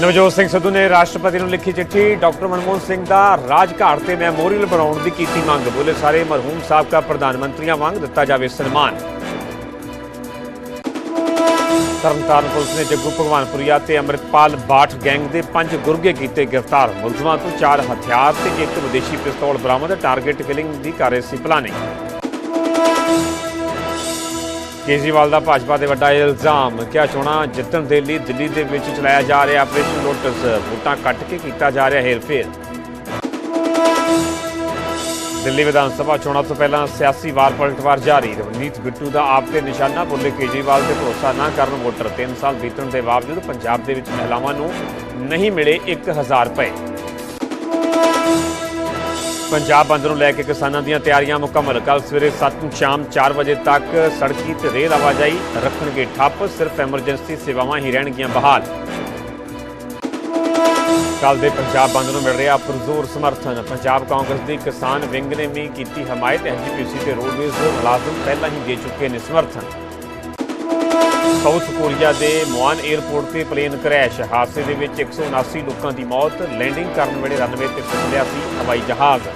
ਨਵਜੋਤ ਸਿੰਘ ਸਿੱਧੂ ਨੇ ਰਾਸ਼ਟਰਪਤੀ ਨੂੰ ਲਿਖੀ ਚਿੱਠੀ, ਡਾਕਟਰ ਮਨਮੋਹਨ ਸਿੰਘ ਦਾ ਰਾਜਘਾਟ ਤੇ ਮੈਮੋਰੀਅਲ ਬਣਾਉਣ ਦੀ ਕੀਤੀ ਮੰਗ। ਬੋਲੇ ਸਾਰੇ ਮਰਹੂਮ ਸਾਬਕਾ ਪ੍ਰਧਾਨ ਮੰਤਰੀਆਂ ਵਾਂਗ ਦਿੱਤਾ ਜਾਵੇ ਸਨਮਾਨ। ਤਰਨਤਾਰਨ ਪੁਲਿਸ ਨੇ ਜੱਗੂ ਭਗਵਾਨਪੁਰੀਆ ਤੇ ਅੰਮ੍ਰਿਤਪਾਲ ਬਾਠ ਗੈਂਗ ਦੇ ਪੰਜ ਗੁਰਗੇ ਕੀਤੇ ਗ੍ਰਿਫਤਾਰ। ਮੁਲਜ਼ਮਾਂ ਤੋਂ ਚਾਰ ਹਥਿਆਰ ਤੇ ਇੱਕ ਵਿਦੇਸ਼ੀ ਪਿਸਤੌਲ ਬਰਾਮਦ। ਟਾਰਗੇਟ ਕਿਲਿੰਗ ਦੀ ਕਰ ਰਹੇ ਸੀ ਪਲਾਨਿੰਗ ਕੇਜਰੀਵਾਲ ਦਾ ਭਾਜਪਾ ਦੇ ਵੱਡਾ ਇਲਜ਼ਾਮ। ਕਿਹਾ ਚੋਣਾਂ ਜਿੱਤਣ ਦੇ ਲਈ ਦਿੱਲੀ ਦੇ ਵਿੱਚ ਚਲਾਇਆ ਜਾ ਰਿਹਾ ਆਪਰੇਸ਼ਨ ਲੋਟਸ। ਵੋਟਾਂ ਕੱਟ ਕੇ ਕੀਤਾ ਜਾ ਰਿਹਾ ਹੇਰਫੇਰ। ਦਿੱਲੀ ਵਿਧਾਨ ਸਭਾ ਚੋਣਾਂ ਤੋਂ ਪਹਿਲਾਂ ਸਿਆਸੀ ਵਾਰ ਪਲਟਵਾਰ ਜਾਰੀ। ਰਵਨੀਤ ਬਿੱਟੂ ਦਾ ਆਪ ਤੇ ਨਿਸ਼ਾਨਾ ਬੋਲੇ ਕੇਜਰੀਵਾਲ ਤੇ ਭਰੋਸਾ ਨਾ ਕਰਨ ਵੋਟਰ। 3 ਸਾਲ ਬੀਤਣ ਦੇ ਬਾਵਜੂਦ ਪੰਜਾਬ ਦੇ ਵਿੱਚ ਮਹਿਲਾਵਾਂ ਨੂੰ ਨਹੀਂ ਮਿਲੇ 1000 ਰੁਪਏ। ਪੰਜਾਬ ਬੰਦ ਨੂੰ ਲੈ ਕੇ ਕਿਸਾਨਾਂ ਦੀਆਂ ਤਿਆਰੀਆਂ ਮੁਕੰਮਲ। ਕੱਲ ਸਵੇਰੇ 7 ਤੋਂ ਸ਼ਾਮ 4 ਵਜੇ ਤੱਕ ਸੜਕੀ ਤੇ ਰੇਲ ਆਵਾਜਾਈ ਰੱਖਣਗੇ ਠੱਪ, ਸਿਰਫ ਐਮਰਜੈਂਸੀ ਸੇਵਾਵਾਂ ਹੀ ਰਹਿਣਗੀਆਂ ਬਹਾਲ। ਕੱਲ ਦੇ ਪੰਜਾਬ ਬੰਦ ਨੂੰ ਮਿਲ ਰਿਹਾ ਪੁਰਜ਼ੋਰ ਸਮਰਥਨ। ਪੰਜਾਬ ਕਾਂਗਰਸ ਦੀ ਕਿਸਾਨ ਵਿੰਗ ਨੇ ਵੀ ਕੀਤੀ ਹਮਾਇਤ ਐਸਜੀਪੀਸੀ ਤੇ ਰੋਡਵੇਜ਼ ਦੇ ਮੁਲਾਜ਼ਮ ਪਹਿਲਾਂ ਹੀ ਦੇ ਚੁੱਕੇ ਨੇ ਸਮਰਥਨ। ਸਾਊਥ ਕੋਰੀਆ ਦੇ ਮੁਆਨ 에ਅਰਪੋਰਟ ਤੇ ਪਲੇਨ ਕਰੈਸ਼। ਹਾਦਸੇ ਦੇ ਵਿੱਚ 179 ਲੋਕਾਂ ਦੀ ਮੌਤ, ਲੈਂਡਿੰਗ ਕਰਨ ਵੇਲੇ ਰਨਵੇ ਤੇ ਫਿਸਲਿਆ ਸੀ ਹਵਾਈ ਜਹਾਜ਼।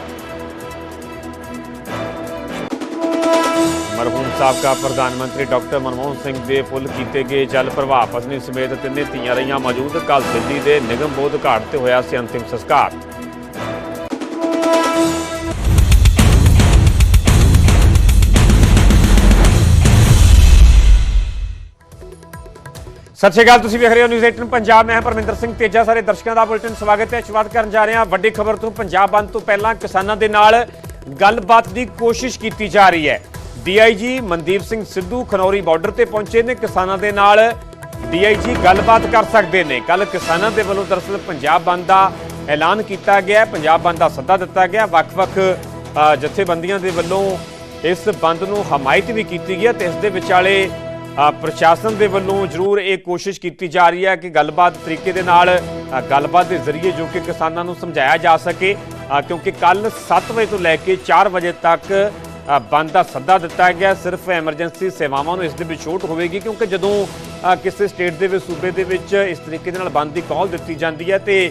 ਮਰਹੂਮ ਸਾਬਕਾ ਪ੍ਰਧਾਨ ਮੰਤਰੀ ਡਾਕਟਰ ਮਨਮੋਹਨ ਸਿੰਘ ਦੇ ਫੁੱਲ ਕੀਤੇ ਗਏ ਜਲ ਪ੍ਰਭਾਵ ਪਤਨੀ ਸਮੇਤ ਤਿੰਨੇ ਧੀਆਂ ਰਹੀਆਂ ਮੌਜੂਦ ਕੱਲ ਦਿੱਲੀ ਦੇ ਨਿਗਮ ਬੋਧ ਘਾਟ ਤੇ ਹੋਇਆ ਸੀ ਅੰਤਿਮ ਸੰਸਕਾਰ। ਸਤਿ ਸ਼੍ਰੀ ਅਕਾਲ, ਤੁਸੀਂ ਵੇਖ ਰਹੇ ਹੋ ਨਿਊਜ਼ 18 ਪੰਜਾਬ। ਮੈਂ ਪਰਮਿੰਦਰ ਸਿੰਘ ਤੇਜਾ। ਸਾਰੇ ਦਰਸ਼ਕਾਂ ਦਾ ਬੁਲਟਨ ਸਵਾਗਤ ਹੈ। ਸ਼ੁਰੂਆਤ ਕਰਨ ਜਾ ਰਹੇ ਹਾਂ ਵੱਡੀ ਖਬਰ ਤੋਂ। ਪੰਜਾਬ ਬੰਦ ਤੋਂ ਪਹਿਲਾਂ ਕਿਸਾਨਾਂ ਦੇ ਨਾਲ ਗੱਲਬਾਤ ਦੀ ਕੋਸ਼ਿਸ਼ ਕੀਤੀ ਜਾ ਰਹੀ ਹੈ। ਡੀਆਈਜੀ ਮਨਦੀਪ ਸਿੰਘ ਸਿੱਧੂ ਖਨੌਰੀ ਬਾਰਡਰ ਤੇ ਪਹੁੰਚੇ ਨੇ। ਕਿਸਾਨਾਂ ਦੇ ਨਾਲ ਡੀਆਈਜੀ ਗੱਲਬਾਤ ਕਰ ਸਕਦੇ ਨੇ। ਕੱਲ ਕਿਸਾਨਾਂ ਦੇ ਵੱਲੋਂ ਦਰਅਸਲ ਪੰਜਾਬ ਬੰਦ ਦਾ ਐਲਾਨ ਕੀਤਾ ਗਿਆ। ਪੰਜਾਬ ਬੰਦ ਦਾ ਸੱਦਾ ਦਿੱਤਾ ਗਿਆ। ਵੱਖ-ਵੱਖ ਜਥੇਬੰਦੀਆਂ ਦੇ ਵੱਲੋਂ ਇਸ ਬੰਦ ਨੂੰ ਹਮਾਇਤ ਵੀ ਕੀਤੀ ਗਈ ਹੈ ਤੇ ਇਸ ਦੇ ਵਿਚਾਲੇ ਪ੍ਰਸ਼ਾਸਨ ਦੇ ਵੱਲੋਂ ਜ਼ਰੂਰ ਇਹ ਕੋਸ਼ਿਸ਼ ਕੀਤੀ ਜਾ ਰਹੀ ਹੈ ਕਿ ਗੱਲਬਾਤ ਤਰੀਕੇ ਦੇ ਨਾਲ ਗੱਲਬਾਤ ਦੇ ਜ਼ਰੀਏ ਜੋ ਕਿ ਕਿਸਾਨਾਂ ਨੂੰ ਸਮਝਾਇਆ ਜਾ ਸਕੇ। ਕਿਉਂਕਿ ਕੱਲ 7 ਵਜੇ ਤੋਂ ਲੈ ਕੇ 4 ਵਜੇ ਤੱਕ ਬੰਦ ਦਾ ਸੱਦਾ ਦਿੱਤਾ ਗਿਆ, ਸਿਰਫ ਐਮਰਜੈਂਸੀ ਸੇਵਾਵਾਂ ਨੂੰ ਇਸ ਦੇ ਵਿੱਚ ਛੋਟ ਹੋਵੇਗੀ, ਕਿਉਂਕਿ ਜਦੋਂ ਕਿਸੇ ਸਟੇਟ ਦੇ ਵਿੱਚ, ਸੂਬੇ ਦੇ ਵਿੱਚ ਇਸ ਤਰੀਕੇ ਦੇ ਨਾਲ ਬੰਦ ਦੀ ਕਾਲ ਦਿੱਤੀ ਜਾਂਦੀ ਹੈ ਤੇ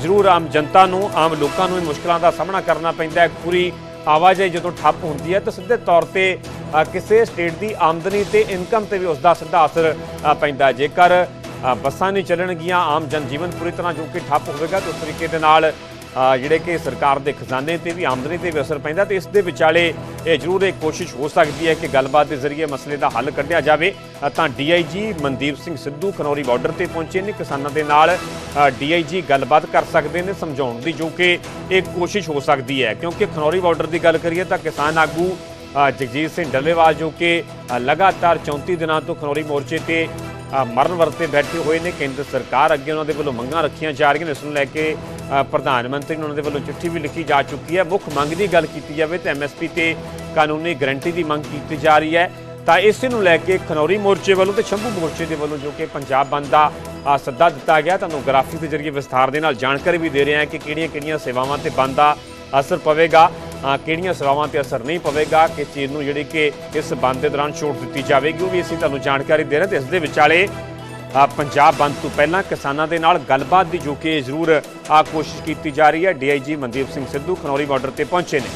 ਜ਼ਰੂਰ ਆਮ ਜਨਤਾ ਨੂੰ, ਆਮ ਲੋਕਾਂ ਨੂੰ ਇਹ ਮੁਸ਼ਕਲਾਂ ਦਾ ਸਾਹਮਣਾ ਕਰਨਾ ਪੈਂਦਾ ਹੈ। ਪੂਰੀ ਆਵਾਜਾਈ ਜਦੋਂ ਠੱਪ ਹੁੰਦੀ ਹੈ ਤਾਂ ਸਿੱਧੇ ਤੌਰ ਤੇ ਕਿਸੇ ਸਟੇਟ ਦੀ ਆਮਦਨੀ ਤੇ ਇਨਕਮ ਤੇ ਵੀ ਉਸ ਦਾ ਸਿੱਧਾ ਅਸਰ ਪੈਂਦਾ ਜੇਕਰ ਬੱਸਾਂ ਨਹੀਂ ਚੱਲਣਗੀਆਂ, ਆਮ ਜਨਜੀਵਨ ਪੂਰੀ ਤਰ੍ਹਾਂ ਜੋ ਕਿ ਠੱਪ ਹੋਵੇਗਾ, ਤਾਂ ਉਸ ਤਰੀਕੇ ਦੇ ਨਾਲ ਜਿਹੜੇ ਕਿ ਸਰਕਾਰ ਦੇ ਖਜ਼ਾਨੇ ਤੇ ਵੀ ਆਮਦਨੀ ਤੇ ਵੀ ਅਸਰ ਪੈਂਦਾ ਤੇ ਇਸ ਦੇ ਵਿਚਾਲੇ ਇਹ ਜ਼ਰੂਰ ਇੱਕ ਕੋਸ਼ਿਸ਼ ਹੋ ਸਕਦੀ ਹੈ ਕਿ ਗੱਲਬਾਤ ਦੇ ਜ਼ਰੀਏ ਮਸਲੇ ਦਾ ਹੱਲ ਕੱਢਿਆ ਜਾਵੇ। ਅ, ਤਾਂ ਡੀਆਈਜੀ ਮਨਦੀਪ ਸਿੰਘ ਸਿੱਧੂ ਖਨੌਰੀ ਬਾਰਡਰ ਤੇ ਪਹੁੰਚੇ ਨੇ। ਕਿਸਾਨਾਂ ਦੇ ਨਾਲ ਡੀਆਈਜੀ ਗੱਲਬਾਤ ਕਰ ਸਕਦੇ ਨੇ ਸਮਝਾਉਣ ਦੀ ਜੋ ਕਿ ਇੱਕ ਕੋਸ਼ਿਸ਼ ਹੋ ਸਕਦੀ ਹੈ। ਕਿਉਂਕਿ ਖਨੌਰੀ ਬਾਰਡਰ ਦੀ ਗੱਲ ਕਰੀਏ ਤਾਂ ਕਿਸਾਨ ਆਗੂ ਜਗਜੀਤ ਸਿੰਘ ਡੱਲੇਵਾਲ ਜੋ ਕਿ ਲਗਾਤਾਰ 34 ਦਿਨਾਂ ਤੋਂ ਖਨੌਰੀ ਮੋਰਚੇ ਤੇ ਮਰਨ ਵਰਤੇ ਬੈਠੇ ਹੋਏ ਨੇ। ਕੇਂਦਰ ਸਰਕਾਰ ਅੱਗੇ ਉਹਨਾਂ ਦੇ ਵੱਲੋਂ ਮੰਗਾਂ ਰੱਖੀਆਂ ਜਾ ਰਹੀਆਂ ਨੇ। ਇਸ ਨੂੰ ਲੈ ਕੇ ਪ੍ਰਧਾਨ ਮੰਤਰੀ ਨੂੰ ਉਹਨਾਂ ਦੇ ਵੱਲੋਂ ਚਿੱਠੀ ਵੀ ਲਿਖੀ ਜਾ ਚੁੱਕੀ ਹੈ। ਮੁੱਖ ਮੰਗ ਦੀ ਗੱਲ ਕੀਤੀ ਜਾਵੇ ਤਾਂ ਐਮਐਸਪੀ ਤੇ ਕਾਨੂੰਨੀ ਗਰੰਟੀ ਦੀ ਮੰਗ ਕੀਤੀ ਜਾ ਰਹੀ ਹੈ। ਤਾਂ ਇਸੇ ਨੂੰ ਲੈ ਕੇ ਖਨੌਰੀ ਮੋਰਚੇ ਵੱਲੋਂ ਤੇ ਸ਼ੰਭੂ ਮੋਰਚੇ ਦੇ ਵੱਲੋਂ ਜੋ ਕਿ ਪੰਜਾਬ ਬੰਦ ਦਾ ਸੱਦਾ ਦਿੱਤਾ ਗਿਆ, ਤੁਹਾਨੂੰ ਗ੍ਰਾਫਿਕ ਦੇ ਜ਼ਰੀਏ ਵਿਸਥਾਰ ਦੇ ਨਾਲ ਜਾਣਕਾਰੀ ਵੀ ਦੇ ਰਹੇ ਹਾਂ ਕਿ ਕਿਹੜੀਆਂ-ਕਿਹੜੀਆਂ ਸੇਵਾਵਾਂ ਤੇ ਬੰਦ ਦਾ ਅਸਰ ਪਵੇਗਾ। ਕਿਹੜੀਆਂ ਸੇਵਾਵਾਂ ਤੇ ਅਸਰ ਨਹੀਂ ਪਵੇਗਾ ਕਿ ਚੀਜ਼ ਨੂੰ ਜਿਹੜੀ ਕਿ ਇਸ ਬੰਦ ਦੇ ਦੌਰਾਨ ਛੋਟ ਦਿੱਤੀ ਜਾਵੇਗੀ, ਉਹ ਵੀ ਅਸੀਂ ਤੁਹਾਨੂੰ ਜਾਣਕਾਰੀ ਦੇ ਰਹੇ ਹਾਂ ਤੇ ਇਸ ਦੇ ਵਿਚਾਲੇ ਪੰਜਾਬ ਬੰਦ ਤੋਂ ਪਹਿਲਾਂ ਕਿਸਾਨਾਂ ਦੇ ਨਾਲ ਗੱਲਬਾਤ ਦੀ ਜੋ ਕਿ ਜ਼ਰੂਰ ਆ ਕੋਸ਼ਿਸ਼ ਕੀਤੀ ਜਾ ਰਹੀ ਹੈ, ਡੀਆਈਜੀ ਮਨਦੀਪ ਸਿੰਘ ਸਿੱਧੂ ਖਨੌਰੀ ਬਾਰਡਰ ਤੇ ਪਹੁੰਚੇ ਨੇ।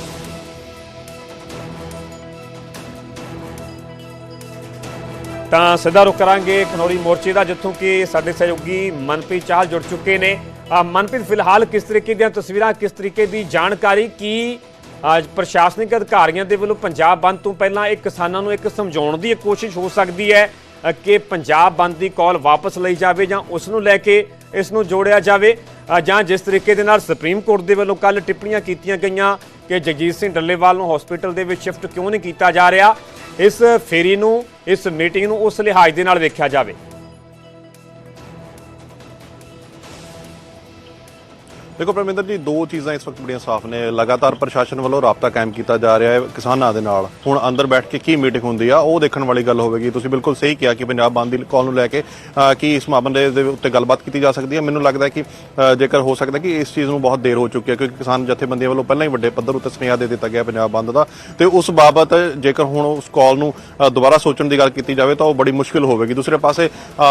ਤਾਂ ਸਿੱਧਾ ਰੁਕ ਕਰਾਂਗੇ ਖਨੌਰੀ ਮੋਰਚੇ ਦਾ, ਜਿੱਥੋਂ ਕਿ ਸਾਡੇ ਸਹਿਯੋਗੀ ਮਨਪ੍ਰੀਤ ਚਾਹਲ ਜੁੜ ਚੁੱਕੇ ਨੇ। ਮਨਪ੍ਰੀਤ, ਫਿਲਹਾਲ ਕਿਸ ਤਰੀਕੇ ਦੀਆਂ ਤਸਵੀਰਾਂ, ਕਿਸ ਤਰੀਕੇ ਦੀ ਜਾਣਕਾਰੀ, ਕੀ ਅੱਜ ਪ੍ਰਸ਼ਾਸਨਿਕ ਅਧਿਕਾਰੀਆਂ ਦੇ ਵੱਲੋਂ ਪੰਜਾਬ ਬੰਦ ਤੋਂ ਪਹਿਲਾਂ ਇਹ ਕਿਸਾਨਾਂ ਨੂੰ ਇੱਕ ਸਮਝਾਉਣ ਦੀ ਕੋਸ਼ਿਸ਼ ਹੋ ਸਕਦੀ ਹੈ? ਕਿ ਪੰਜਾਬ ਬੰਦ ਦੀ ਕਾਲ ਵਾਪਸ ਲਈ ਜਾਵੇ ਜਾਂ ਉਸ ਨੂੰ ਲੈ ਕੇ ਇਸ ਨੂੰ ਜੋੜਿਆ ਜਾਵੇ ਜਾਂ ਜਿਸ ਤਰੀਕੇ ਦੇ ਨਾਲ ਸੁਪਰੀਮ ਕੋਰਟ ਦੇ ਵੱਲੋਂ ਕੱਲ ਟਿੱਪਣੀਆਂ ਕੀਤੀਆਂ ਗਈਆਂ ਕਿ ਜਗਜੀਤ ਸਿੰਘ ਡੱਲੇਵਾਲ ਨੂੰ ਹਸਪੀਟਲ ਦੇ ਵਿੱਚ ਸ਼ਿਫਟ ਕਿਉਂ ਨਹੀਂ ਕੀਤਾ ਜਾ ਰਿਹਾ, ਇਸ ਫੇਰੀ ਨੂੰ, ਇਸ ਮੀਟਿੰਗ ਨੂੰ ਉਸ ਲਿਹਾਜ਼ ਦੇ ਨਾਲ ਵੇਖਿਆ ਜਾਵੇ। ਦੇਖੋ ਪਰਮਿੰਦਰ ਜੀ ਦੋ ਚੀਜ਼ਾਂ ਇਸ ਵਕਤ ਬੜੀਆਂ ਸਾਫ਼ ਨੇ। ਲਗਾਤਾਰ ਪ੍ਰਸ਼ਾਸਨ ਵੱਲੋਂ ਰਾਬਤਾ ਕਾਇਮ ਕੀਤਾ ਜਾ ਰਿਹਾ ਹੈ ਕਿਸਾਨਾਂ ਦੇ ਨਾਲ। ਹੁਣ ਅੰਦਰ ਬੈਠ ਕੇ ਕੀ ਮੀਟਿੰਗ ਹੁੰਦੀ ਆ ਉਹ ਦੇਖਣ ਵਾਲੀ ਗੱਲ ਹੋਵੇਗੀ। ਤੁਸੀਂ ਬਿਲਕੁਲ ਸਹੀ ਕਿਹਾ ਕਿ ਪੰਜਾਬ ਬੰਦ ਦੀ ਕਾਲ ਨੂੰ ਲੈ ਕੇ ਅ, ਕੀ ਇਸ ਮਾਮਲੇ ਦੇ ਉੱਤੇ ਗੱਲਬਾਤ ਕੀਤੀ ਜਾ ਸਕਦੀ ਹੈ। ਮੈਨੂੰ ਲੱਗਦਾ ਕਿ ਜੇਕਰ ਹੋ ਸਕਦਾ ਕਿ ਇਸ ਚੀਜ਼ ਨੂੰ ਬਹੁਤ ਦੇਰ ਹੋ ਚੁੱਕੀ ਹੈ ਕਿਉਂਕਿ ਕਿਸਾਨ ਜਥੇਬੰਦੀਆਂ ਵੱਲੋਂ ਪਹਿਲਾਂ ਹੀ ਵੱਡੇ ਪੱਧਰ ਉੱਤੇ ਸੁਨੇਹਾ ਦੇ ਦਿੱਤਾ ਗਿਆ ਪੰਜਾਬ ਬੰਦ ਦਾ। ਤੇ ਉਸ ਬਾਬਤ ਜੇਕਰ ਹੁਣ ਉਸ ਕਾਲ ਨੂੰ ਦੁਬਾਰਾ ਸੋਚਣ ਦੀ ਗੱਲ ਕੀਤੀ ਜਾਵੇ ਤਾਂ ਉਹ ਬੜੀ ਮੁਸ਼ਕਿਲ ਹੋਵੇਗੀ। ਦੂਸਰੇ ਪਾਸੇ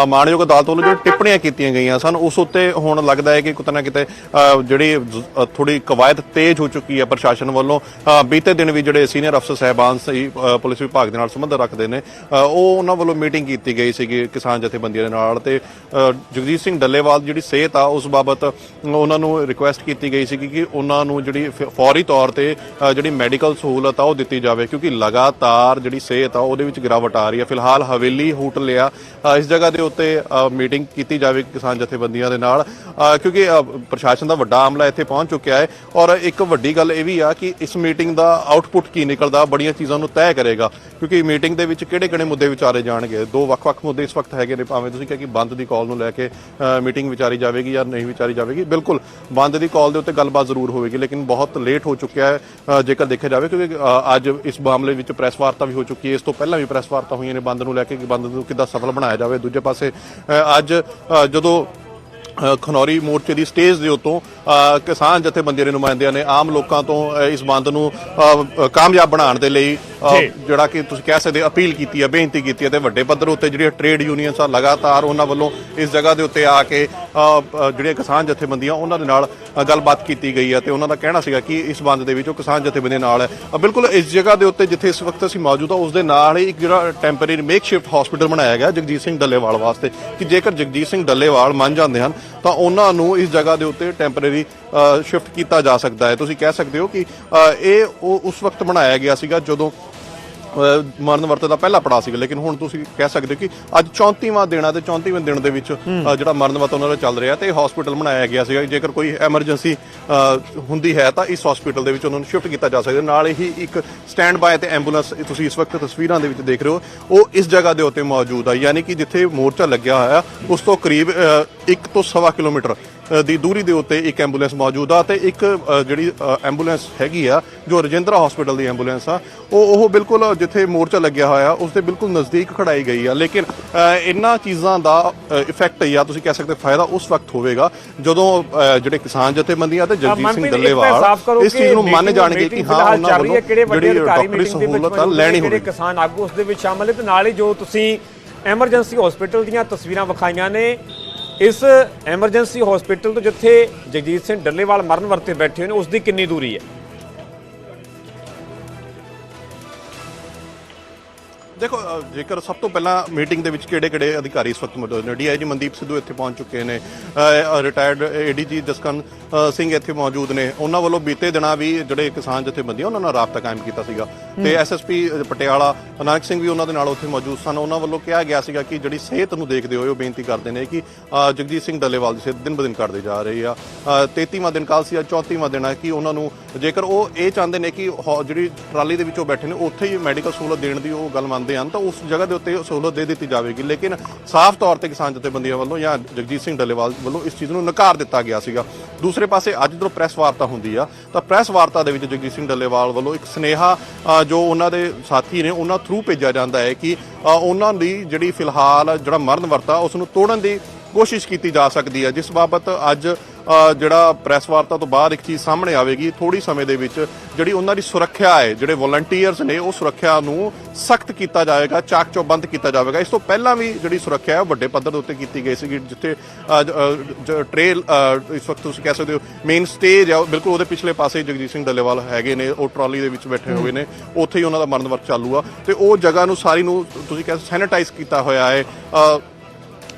ਮਾਣਯੋਗ ਅਦਾਲਤ ਵੱਲੋਂ ਜੋ ਟਿੱਪਣੀਆਂ ਕੀਤੀਆਂ ਗਈਆਂ ਸਨ ਉਸ ਉੱਤੇ ਹੁਣ ਲੱਗਦਾ ਹੈ ਕਿ ਕਿਤੇ ਨਾ ਕਿਤੇ ਜਿਹੜੀ ਜ਼- ਅ, ਥੋੜੀ ਕਵਾਇਦ ਤੇਜ਼ ਹੋ ਚੁੱਕੀ ਹੈ ਪ੍ਰਸ਼ਾਸਨ ਵੱਲੋਂ ਬੀਤੇ ਦਿਨ ਵੀ ਜਿਹੜੇ ਸੀਨੀਅਰ ਅਫਸਰ ਸਹਿਬਾਨ ਸੀ ਪੁਲਿਸ ਵਿਭਾਗ ਦੇ ਨਾਲ ਸੰਬੰਧ ਰੱਖਦੇ ਨੇ ਉਹ ਉਹਨਾਂ ਵੱਲੋਂ ਮੀਟਿੰਗ ਕੀਤੀ ਗਈ ਸੀਗੀ ਕਿਸਾਨ ਜਥੇਬੰਦੀਆਂ ਦੇ ਨਾਲ ਤੇ ਜਗਜੀਤ ਸਿੰਘ ਡੱਲੇਵਾਲ ਦੀ ਜਿਹੜੀ ਸਿਹਤ ਆ ਉਸ ਬਾਬਤ ਉਹਨਾਂ ਨੂੰ ਰਿਕੁਐਸਟ ਕੀਤੀ ਗਈ ਸੀਗੀ ਕਿ ਉਹਨਾਂ ਨੂੰ ਜਿਹੜੀ ਫ- ਫੌਰੀ ਤੌਰ ਤੇ ਜਿਹੜੀ ਮੈਡੀਕਲ ਸਹੂਲਤ ਆ ਉਹ ਦਿੱਤੀ ਜਾਵੇ ਕਿਉਂਕਿ ਲਗਾਤਾਰ ਜਿਹੜੀ ਸਿਹਤ ਆ ਉਹਦੇ ਵਿੱਚ ਗਿਰਾਵਟ ਆ ਰਹੀ ਹੈ। ਫਿਲਹਾਲ ਹਵੇਲੀ ਹੋਟਲ ਲਿਆ। ਇਸ ਜਗ੍ਹਾ ਦੇ ਉੱਤੇ ਮੀਟਿੰਗ ਕੀਤੀ ਜਾਵੇ ਕਿਸਾਨ ਜਥੇਬੰਦੀਆਂ ਦੇ ਨਾਲ ਕਿਉਂਕਿ ਪ੍ਰਸ਼ਾਸਨ ਦਾ ਵੱਡਾ ਵੱਡਾ ਆਮਲਾ ਇੱਥੇ ਪਹੁੰਚ ਚੁੱਕਿਆ ਹੈ। ਔਰ ਇੱਕ ਵੱਡੀ ਗੱਲ ਇਹ ਵੀ ਆ ਕਿ ਇਸ ਮੀਟਿੰਗ ਦਾ ਆਊਟਪੁੱਟ ਕੀ ਨਿਕਲਦਾ, ਬੜੀਆਂ ਚੀਜ਼ਾਂ ਨੂੰ ਤੈਅ ਕਰੇਗਾ। ਕਿਉਂਕਿ ਮੀਟਿੰਗ ਦੇ ਵਿੱਚ ਕਿਹੜੇ-ਕਿਹੜੇ ਮੁੱਦੇ ਵਿਚਾਰੇ ਜਾਣਗੇ? ਦੋ ਵੱਖ-ਵੱਖ ਮੁੱਦੇ ਇਸ ਵਕਤ ਹੈਗੇ ਨੇ, ਭਾਵੇਂ ਤੁਸੀਂ ਕਿਹਾ ਕਿ ਬੰਦ ਦੀ ਕਾਲ ਨੂੰ ਲੈ ਕੇ ਮੀਟਿੰਗ ਵਿਚਾਰੀ ਜਾਵੇਗੀ ਜਾਂ ਨਹੀਂ ਵਿਚਾਰੀ ਜਾਵੇਗੀ। ਬਿਲਕੁਲ, ਬੰਦ ਦੀ ਕਾਲ ਦੇ ਉੱਤੇ ਗੱਲਬਾਤ ਜ਼ਰੂਰ ਹੋਵੇਗੀ, ਲੇਕਿਨ ਬਹੁਤ ਲੇਟ ਹੋ ਚੁੱਕਿਆ ਹੈ ਜੇਕਰ ਦੇਖਿਆ ਜਾਵੇ, ਕਿਉਂਕਿ ਅੱਜ ਇਸ ਮਾਮਲੇ ਵਿੱਚ ਪ੍ਰੈਸ ਵਾਰਤਾ ਵੀ ਹੋ ਚੁੱਕੀ ਹੈ। ਇਸ ਤੋਂ ਪਹਿਲਾਂ ਵੀ ਪ੍ਰੈਸ ਵਾਰਤਾ ਹੋਈਆਂ ਨੇ ਬੰਦ ਨੂੰ ਲੈ ਕੇ, ਕਿ ਬੰਦ ਨੂੰ ਕਿੱਦਾਂ ਸਫਲ ਬਣਾਇਆ ਜਾਵੇ। ਦੂਜੇ ਪਾਸੇ ਅੱਜ ਜਦੋਂ ਖਨੌਰੀ ਮੋਰਚੇ ਦੀ ਸਟੇਜ ਦੇ ਉੱਤੋਂ ਕਿਸਾਨ ਜਥੇਬੰਦੀਆਂ ਦੇ ਨੁਮਾਇੰਦਿਆਂ ਨੇ ਆਮ ਲੋਕਾਂ ਤੋਂ ਇਸ ਬੰਦ ਨੂੰ ਕਾਮਯਾਬ ਬਣਾਉਣ ਦੇ ਲਈ। ਜਿਹੜਾ ਕਿ ਤੁਸੀਂ ਕਹਿ ਸਕਦੇ ਅਪੀਲ ਕੀਤੀ ਹੈ ਬੇਨਤੀ ਕੀਤੀ ਹੈ ਤੇ ਵੱਡੇ ਪੱਧਰ ਉੱਤੇ ਜਿਹੜੀਆਂ ਟ੍ਰੇਡ ਯੂਨੀਅਨਸ ਆ ਲਗਾਤਾਰ ਉਹਨਾਂ ਵੱਲੋਂ ਇਸ ਜਗ੍ਹਾ ਦੇ ਉੱਤੇ ਆ ਕੇ ਜਿਹੜੀਆਂ ਕਿਸਾਨ ਜਥੇਬੰਦੀਆਂ ਉਹਨਾਂ ਦੇ ਨਾਲ ਗੱਲਬਾਤ ਕੀਤੀ ਗਈ ਹੈ ਤੇ ਉਹਨਾਂ ਦਾ ਕਹਿਣਾ ਸੀਗਾ ਕਿ ਇਸ ਬੰਦ ਦੇ ਵਿੱਚ ਉਹ ਕਿਸਾਨ ਜਥੇਬੰਦੀਆਂ ਨਾਲ ਹੈ ਬਿਲਕੁਲ ਇਸ ਜਗ੍ਹਾ ਦੇ ਉੱਤੇ ਜਿੱਥੇ ਇਸ ਵਕਤ ਅਸੀਂ ਮੌਜੂਦ ਹਾਂ ਉਸ ਦੇ ਨਾਲ ਹੀ ਇੱਕ ਜਿਹੜਾ ਟੈਂਪਰੇਰੀ ਮੇਕਸ਼ਿਫਟ ਹਸਪੀਟਲ ਬਣਾਇਆ ਗਿਆ ਜਗਜੀਤ ਸਿੰਘ ਡੱਲੇਵਾਲ ਵਾਸਤੇ ਕਿ ਜੇਕਰ ਜਗਜੀਤ ਸਿੰਘ ਡੱਲੇਵਾਲ ਮੰਨ ਜਾਂਦੇ ਹਨ ਤਾਂ ਉਹਨਾਂ ਨੂੰ ਇਸ ਜਗ੍ਹਾ ਦੇ ਉੱਤੇ ਟੈਂਪਰੇਰੀ ਸ਼ਿਫਟ ਕੀਤਾ ਜਾ ਸਕਦਾ ਹੈ। ਤੁਸੀਂ ਕਹਿ ਸਕਦੇ ਹੋ ਕਿ ਇਹ ਉਹ ਉਸ ਵਕਤ ਬਣਾਇਆ ਗਿਆ ਸੀਗਾ ਜਦੋਂ ਮਰਨ ਵਰਤ ਦਾ ਪਹਿਲਾ ਪੜਾਅ ਸੀਗਾ। ਲੇਕਿਨ ਹੁਣ ਤੁਸੀਂ ਕਹਿ ਸਕਦੇ ਹੋ ਕਿ ਅੱਜ 34ਵਾਂ ਦਿਨ ਆ ਤੇ 34ਵੇਂ ਦਿਨ ਦੇ ਵਿੱਚ ਜਿਹੜਾ ਮਰਨ ਵਰਤ ਉਹਨਾਂ ਦਾ ਚੱਲ ਰਿਹਾ ਤੇ ਹਸਪੀਟਲ ਬਣਾਇਆ ਗਿਆ ਸੀਗਾ। ਜੇਕਰ ਕੋਈ ਐਮਰਜੈਂਸੀ ਹੁੰਦੀ ਹੈ ਤਾਂ ਇਸ ਹਸਪੀਟਲ ਦੇ ਵਿੱਚ ਉਹਨਾਂ ਨੂੰ ਸ਼ਿਫਟ ਕੀਤਾ ਜਾ ਸਕਦਾ। ਨਾਲ ਹੀ ਇੱਕ ਸਟੈਂਡ ਬਾਏ ਤੇ ਐਂਬੂਲੈਂਸ ਤੁਸੀਂ ਇਸ ਵਕਤ ਤਸਵੀਰਾਂ ਦੇ ਵਿੱਚ ਦੇਖ ਰਹੇ ਹੋ। ਉਹ ਇਸ ਜਗ੍ਹਾ ਦੇ ਉੱਤੇ ਮੌਜੂਦ ਆ। ਯਾਨੀ ਕਿ ਜਿੱਥੇ ਮੋਰਚਾ ਲੱਗਿਆ ਹੋਇਆ ਉਸ ਤੋਂ ਕਰੀਬ 1 ਤੋਂ ਸਵਾ ਕਿਲੋਮੀਟਰ ਅ, ਦੀ ਦੂਰੀ ਦੇ ਉੱਤੇ ਇੱਕ ਐਂਬੂਲੈਂਸ ਮੌਜੂਦ ਆ ਤੇ ਇੱਕ ਜਿਹੜੀ ਐਂਬੂਲੈਂਸ ਹੈਗੀ ਆ ਜੋ ਰਜਿੰਦਰਾ ਹਸਪੀਟਲ ਦੀ ਐਂਬੂਲੈਂਸ ਆ ਉਹ ਉਹ ਬਿਲਕੁਲ ਜਿੱਥੇ ਮੋਰਚਾ ਲੱਗਿਆ ਹੋਇਆ ਉਸ ਦੇ ਬਿਲਕੁਲ ਨਜ਼ਦੀਕ ਖੜਾਈ ਗਈ ਆ। ਲੇਕਿਨ ਇਹਨਾਂ ਚੀਜ਼ਾਂ ਦਾ ਇਫੈਕਟ ਜਾਂ ਤੁਸੀਂ ਕਹਿ ਸਕਦੇ ਫਾਇਦਾ ਉਸ ਵਕਤ ਹੋਵੇਗਾ ਜਦੋਂ ਜਿਹੜੇ ਕਿਸਾਨ ਜਥੇਬੰਦੀਆਂ ਤੇ ਜਗਜੀਤ ਸਿੰਘ ਡੱਲੇਵਾਲ ਇਸ ਚੀਜ਼ ਨੂੰ ਮੰਨ ਜਾਣਗੇ ਕਿ ਹਾਂ ਉਹਨਾਂ ਵੱਲੋਂ ਕਿਹੜੇ ਵੱਡੇ ਜਿਹੜੀ ਅਧਿਕਾਰੀ ਡਾਕਟਰੀ meeting ਦੇ ਵਿੱਚ ਸਹੂਲਤ ਲੈਣੀ ਹੋਵੇਗੀ। ਕਿਸਾਨ ਆਗੂ ਉਸ ਦੇ ਵਿੱਚ ਸ਼ਾਮਲ ਹੈ ਤੇ ਨਾਲ ਹੀ ਜੋ ਤੁਸੀਂ ਐਮਰਜੈਂਸੀ ਹਸਪੀਟਲ ਦੀਆਂ ਤਸਵੀਰਾਂ ਵਿਖਾਈਆਂ ਨੇ ਇਸ ਐਮਰਜੈਂਸੀ ਹਸਪੀਟਲ ਤੋਂ ਜਿੱਥੇ ਜਗਜੀਤ ਸਿੰਘ ਡੱਲੇਵਾਲ ਮਰਨ ਵਰਤੇ ਬੈਠੇ ਹੋਏ ਨੇ, ਉਸ ਦੀ ਕਿੰਨੀ ਦੂਰੀ ਹੈ? ਦੇਖੋ ਜੇਕਰ ਸਭ ਤੋਂ ਪਹਿਲਾਂ ਮੀਟਿੰਗ ਦੇ ਵਿੱਚ ਕਿਹੜੇ-ਕਿਹੜੇ ਅਧਿਕਾਰੀ ਇਸ ਵਕਤ ਮੌਜੂਦ ਨੇ? ਡੀਆਈਜੀ ਮਨਦੀਪ ਸਿੱਧੂ ਇੱਥੇ ਪਹੁੰਚ ਚੁੱਕੇ ਨੇ ਰਿਟਾਇਰਡ ਏਡੀਜੀ ਜਸਕਨ ਸਿੰਘ ਇੱਥੇ ਮੌਜੂਦ ਨੇ। ਉਹਨਾਂ ਵੱਲੋਂ ਬੀਤੇ ਦਿਨਾਂ ਵੀ ਜਿਹੜੇ ਕਿਸਾਨ ਜਥੇਬੰਦੀਆਂ ਉਹਨਾਂ ਨਾਲ ਰਾਬਤਾ ਕਾਇਮ ਕੀਤਾ ਸੀਗਾ। ਤੇ ਐਸਐਸਪੀ ਪਟਿਆਲਾ ਨਾਨਕ ਸਿੰਘ ਵੀ ਉਹਨਾਂ ਦੇ ਨਾਲ ਉੱਥੇ ਮੌਜੂਦ ਸਨ। ਉਹਨਾਂ ਵੱਲੋਂ ਕਿਹਾ ਗਿਆ ਸੀਗਾ ਕਿ ਜਿਹੜੀ ਸਿਹਤ ਨੂੰ ਦੇਖਦੇ ਹੋਏ ਉਹ ਬੇਨਤੀ ਕਰਦੇ ਨੇ ਕਿ ਜਗਜੀਤ ਸਿੰਘ ਡੱਲੇਵਾਲ ਦੀ ਸਿਹਤ ਦਿਨ ਬ ਦਿਨ ਘਟਦੀ ਜਾ ਰਹੀ ਆ। ਅ, 33ਵਾਂ ਦਿਨ ਕੱਲ ਸੀ ਅੱਜ 34ਵਾਂ ਦਿਨ ਹੈ ਕਿ ਉਹਨਾਂ ਨੂੰ ਜੇਕਰ ਉਹ ਇਹ ਚਾਹੁੰਦੇ ਨੇ ਕਿ ਹੋ- ਜਿਹੜੀ ਟਰਾਲੀ ਦੇ ਵਿੱਚ ਉਹ ਬੈਠੇ ਨੇ ਉੱਥੇ ਹੀ ਮੈਡੀਕਲ ਸਹੂਲਤ ਦੇਣ ਦੀ ਉਹ ਗੱਲ ਮੰਨਦੇ ਹਨ ਤਾਂ ਉਸ ਜਗ੍ਹਾ ਦੇ ਉੱਤੇ ਉਹ ਸਹੂਲਤ ਦੇ ਦਿੱਤੀ ਜਾਵੇਗੀ। ਲੇਕਿਨ ਸਾਫ਼ ਤੌਰ ਤੇ ਕਿਸਾਨ ਜਥੇਬੰਦੀਆਂ ਵੱਲੋਂ ਜਾਂ ਜਗਜੀਤ ਸਿੰਘ ਡੱਲੇਵਾਲ ਵੱਲੋਂ ਇਸ ਚੀਜ਼ ਨੂੰ ਨਕਾਰ ਦਿੱਤਾ ਗਿਆ ਸੀਗਾ। ਦੂਸਰੇ ਪਾਸੇ ਅੱਜ ਜਦੋਂ ਪ੍ਰੈਸ ਵਾਰਤਾ ਹੁੰਦੀ ਆ ਤਾਂ ਪ੍ਰੈਸ ਵਾਰਤਾ ਦੇ ਵਿੱਚ ਜਗਜੀਤ ਸਿੰਘ ਡੱਲੇਵਾਲ ਵੱਲੋਂ ਇੱਕ ਸਨੇਹਾ ਅ, ਜੋ ਉਹਨਾਂ ਦੇ ਸਾਥੀ ਨੇ ਉਹਨਾਂ ਥਰੂ ਭੇਜਿਆ ਜਾਂਦਾ ਹੈ ਕਿ ਅ, ਉਹਨਾਂ ਦੀ ਜਿਹੜੀ ਫਿਲਹਾਲ ਜਿਹੜਾ ਮਰਨ ਵਰਤਾ ਉਸ ਨੂੰ ਤੋੜਨ ਦੀ ਕੋਸ਼ਿਸ਼ ਕੀਤੀ ਜਾ ਸਕਦੀ ਹੈ। ਜਿਸ ਬਾਬਤ ਅੱਜ ਜਿਹੜਾ ਪ੍ਰੈਸ ਵਾਰਤਾ ਤੋਂ ਬਾਅਦ ਇੱਕ ਚੀਜ਼ ਸਾਹਮਣੇ ਆਵੇਗੀ ਥੋੜੀ ਸਮੇਂ ਦੇ ਵਿੱਚ ਜਿਹੜੀ ਉਹਨਾਂ ਦੀ ਸੁਰੱਖਿਆ ਹੈ ਜਿਹੜੇ ਵਲੰਟੀਅਰਸ ਨੇ ਉਹ ਸੁਰੱਖਿਆ ਨੂੰ ਸਖਤ ਕੀਤਾ ਜਾਵੇਗਾ ਚਾਕ ਚੌਬੰਦ ਕੀਤਾ ਜਾਵੇਗਾ। ਇਸ ਤੋਂ ਪਹਿਲਾਂ ਵੀ ਜਿਹੜੀ ਸੁਰੱਖਿਆ ਹੈ ਉਹ ਵੱਡੇ ਪੱਧਰ ਦੇ ਉੱਤੇ ਕੀਤੀ ਗਈ ਸੀਗੀ ਜਿੱਥੇ ਅ, ਟ੍ਰੇਲ ਇਸ ਵਕਤ ਤੁਸੀਂ ਕਹਿ ਸਕਦੇ ਹੋ ਮੇਨ ਸਟੇਜ ਆ ਉਹ ਬਿਲਕੁਲ ਉਹਦੇ ਪਿਛਲੇ ਪਾਸੇ ਜਗਜੀਤ ਸਿੰਘ ਡੱਲੇਵਾਲ ਹੈਗੇ ਨੇ ਉਹ ਟਰਾਲੀ ਦੇ ਵਿੱਚ ਬੈਠੇ ਹੋਏ ਨੇ ਉੱਥੇ ਹੀ ਉਹਨਾਂ ਦਾ ਮਰਨ ਵਰਤ ਚਾਲੂ ਆ। ਤੇ ਉਹ ਜਗ੍ਹਾ ਨੂੰ ਸਾਰੀ ਨੂੰ ਤੁਸੀਂ ਕਹਿ ਸੈਨੀਟਾਈਜ਼ ਕੀਤਾ ਹੋਇਆ ਹੈ।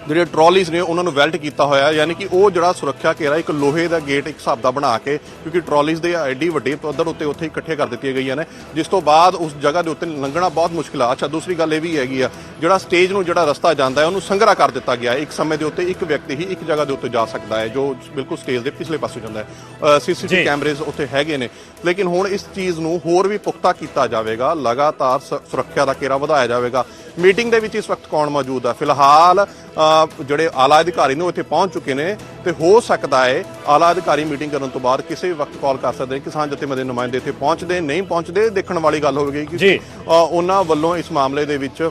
ਜਿਹੜੇ ਟਰਾਲੀਜ਼ ਨੇ ਉਹਨਾਂ ਨੂੰ ਵੈਲਟ ਕੀਤਾ ਹੋਇਆ ਯਾਨੀ ਕਿ ਉਹ ਜਿਹੜਾ ਸੁਰੱਖਿਆ ਘੇਰਾ ਇੱਕ ਲੋਹੇ ਦਾ ਗੇਟ ਇੱਕ ਹਿਸਾਬ ਦਾ ਬਣਾ ਕੇ ਕਿਉਂਕਿ ਟਰਾਲੀਜ਼ ਦੇ ਐਡੀ ਵੱਡੇ ਪੱਧਰ ਉੱਤੇ ਉੱਥੇ ਇਕੱਠੇ ਕਰ ਦਿੱਤੀਆਂ ਗਈਆਂ ਨੇ। ਜਿਸ ਤੋਂ ਬਾਅਦ ਉਸ ਜਗ੍ਹਾ ਦੇ ਉੱਤੇ ਲੰਘਣਾ ਬਹੁਤ ਮੁਸ਼ਕਿਲ ਆ। ਅੱਛਾ ਦੂਸਰੀ ਗੱਲ ਇਹ ਵੀ ਹੈਗੀ ਆ ਜਿਹੜਾ ਸਟੇਜ ਨੂੰ ਜਿਹੜਾ ਰਸਤਾ ਜਾਂਦਾ ਹੈ ਉਹਨੂੰ ਸੰਘਰਾ ਕਰ ਦਿੱਤਾ ਗਿਆ ਇੱਕ ਸਮੇਂ ਦੇ ਉੱਤੇ ਇੱਕ ਵਿਅਕਤੀ ਹੀ ਇੱਕ ਜਗ੍ਹਾ ਦੇ ਉੱਤੇ ਜਾ ਸਕਦਾ ਹੈ ਜੋ ਬਿਲਕੁਲ ਸਟੇਜ ਦੇ ਪਿਛਲੇ ਪਾਸੇ ਜਾਂਦਾ ਹੈ। ਸੀਸੀਟੀਵੀ ਕੈਮਰੇਜ਼ ਉੱਥੇ ਹੈਗੇ ਨੇ। ਲੇਕਿਨ ਹੁਣ ਇਸ ਚੀਜ਼ ਨੂੰ ਹੋਰ ਵੀ ਪੁਖਤਾ ਕੀਤਾ ਜਾਵੇਗਾ। ਲਗਾਤਾਰ ਸੁਰੱਖਿਆ ਦਾ ਘੇਰਾ ਵਧਾਇਆ ਜਾਵੇਗਾ। ਮੀਟਿੰਗ ਦੇ ਵਿੱਚ ਇਸ ਵਕਤ ਕੌਣ ਮੌਜੂਦ ਹੈ ਫਿਲਹਾਲ ਜਿਹੜੇ ਆਲਾ ਅਧਿਕਾਰੀ ਨੇ ਉਹ ਇੱਥੇ ਪਹੁੰਚ ਚੁੱਕੇ ਨੇ ਤੇ ਹੋ ਸਕਦਾ ਹੈ ਆਲਾ ਅਧਿਕਾਰੀ ਮੀਟਿੰਗ ਕਰਨ ਤੋਂ ਬਾਅਦ ਕਿਸੇ ਵੀ ਵਕਤ ਕਾਲ ਕਰ ਸਕਦੇ ਨੇ। ਕਿਸਾਨ ਜਥੇਬੰਦੀ ਦੇ ਨੁਮਾਇੰਦੇ ਇੱਥੇ ਪਹੁੰਚਦੇ ਨਹੀਂ ਪਹੁੰਚਦੇ ਦੇਖਣ ਵਾਲੀ ਗੱਲ ਹੋਵੇਗੀ ਕਿ ਉਹਨਾਂ ਵੱਲੋਂ ਇਸ ਮਾਮਲੇ ਦੇ ਵਿੱਚ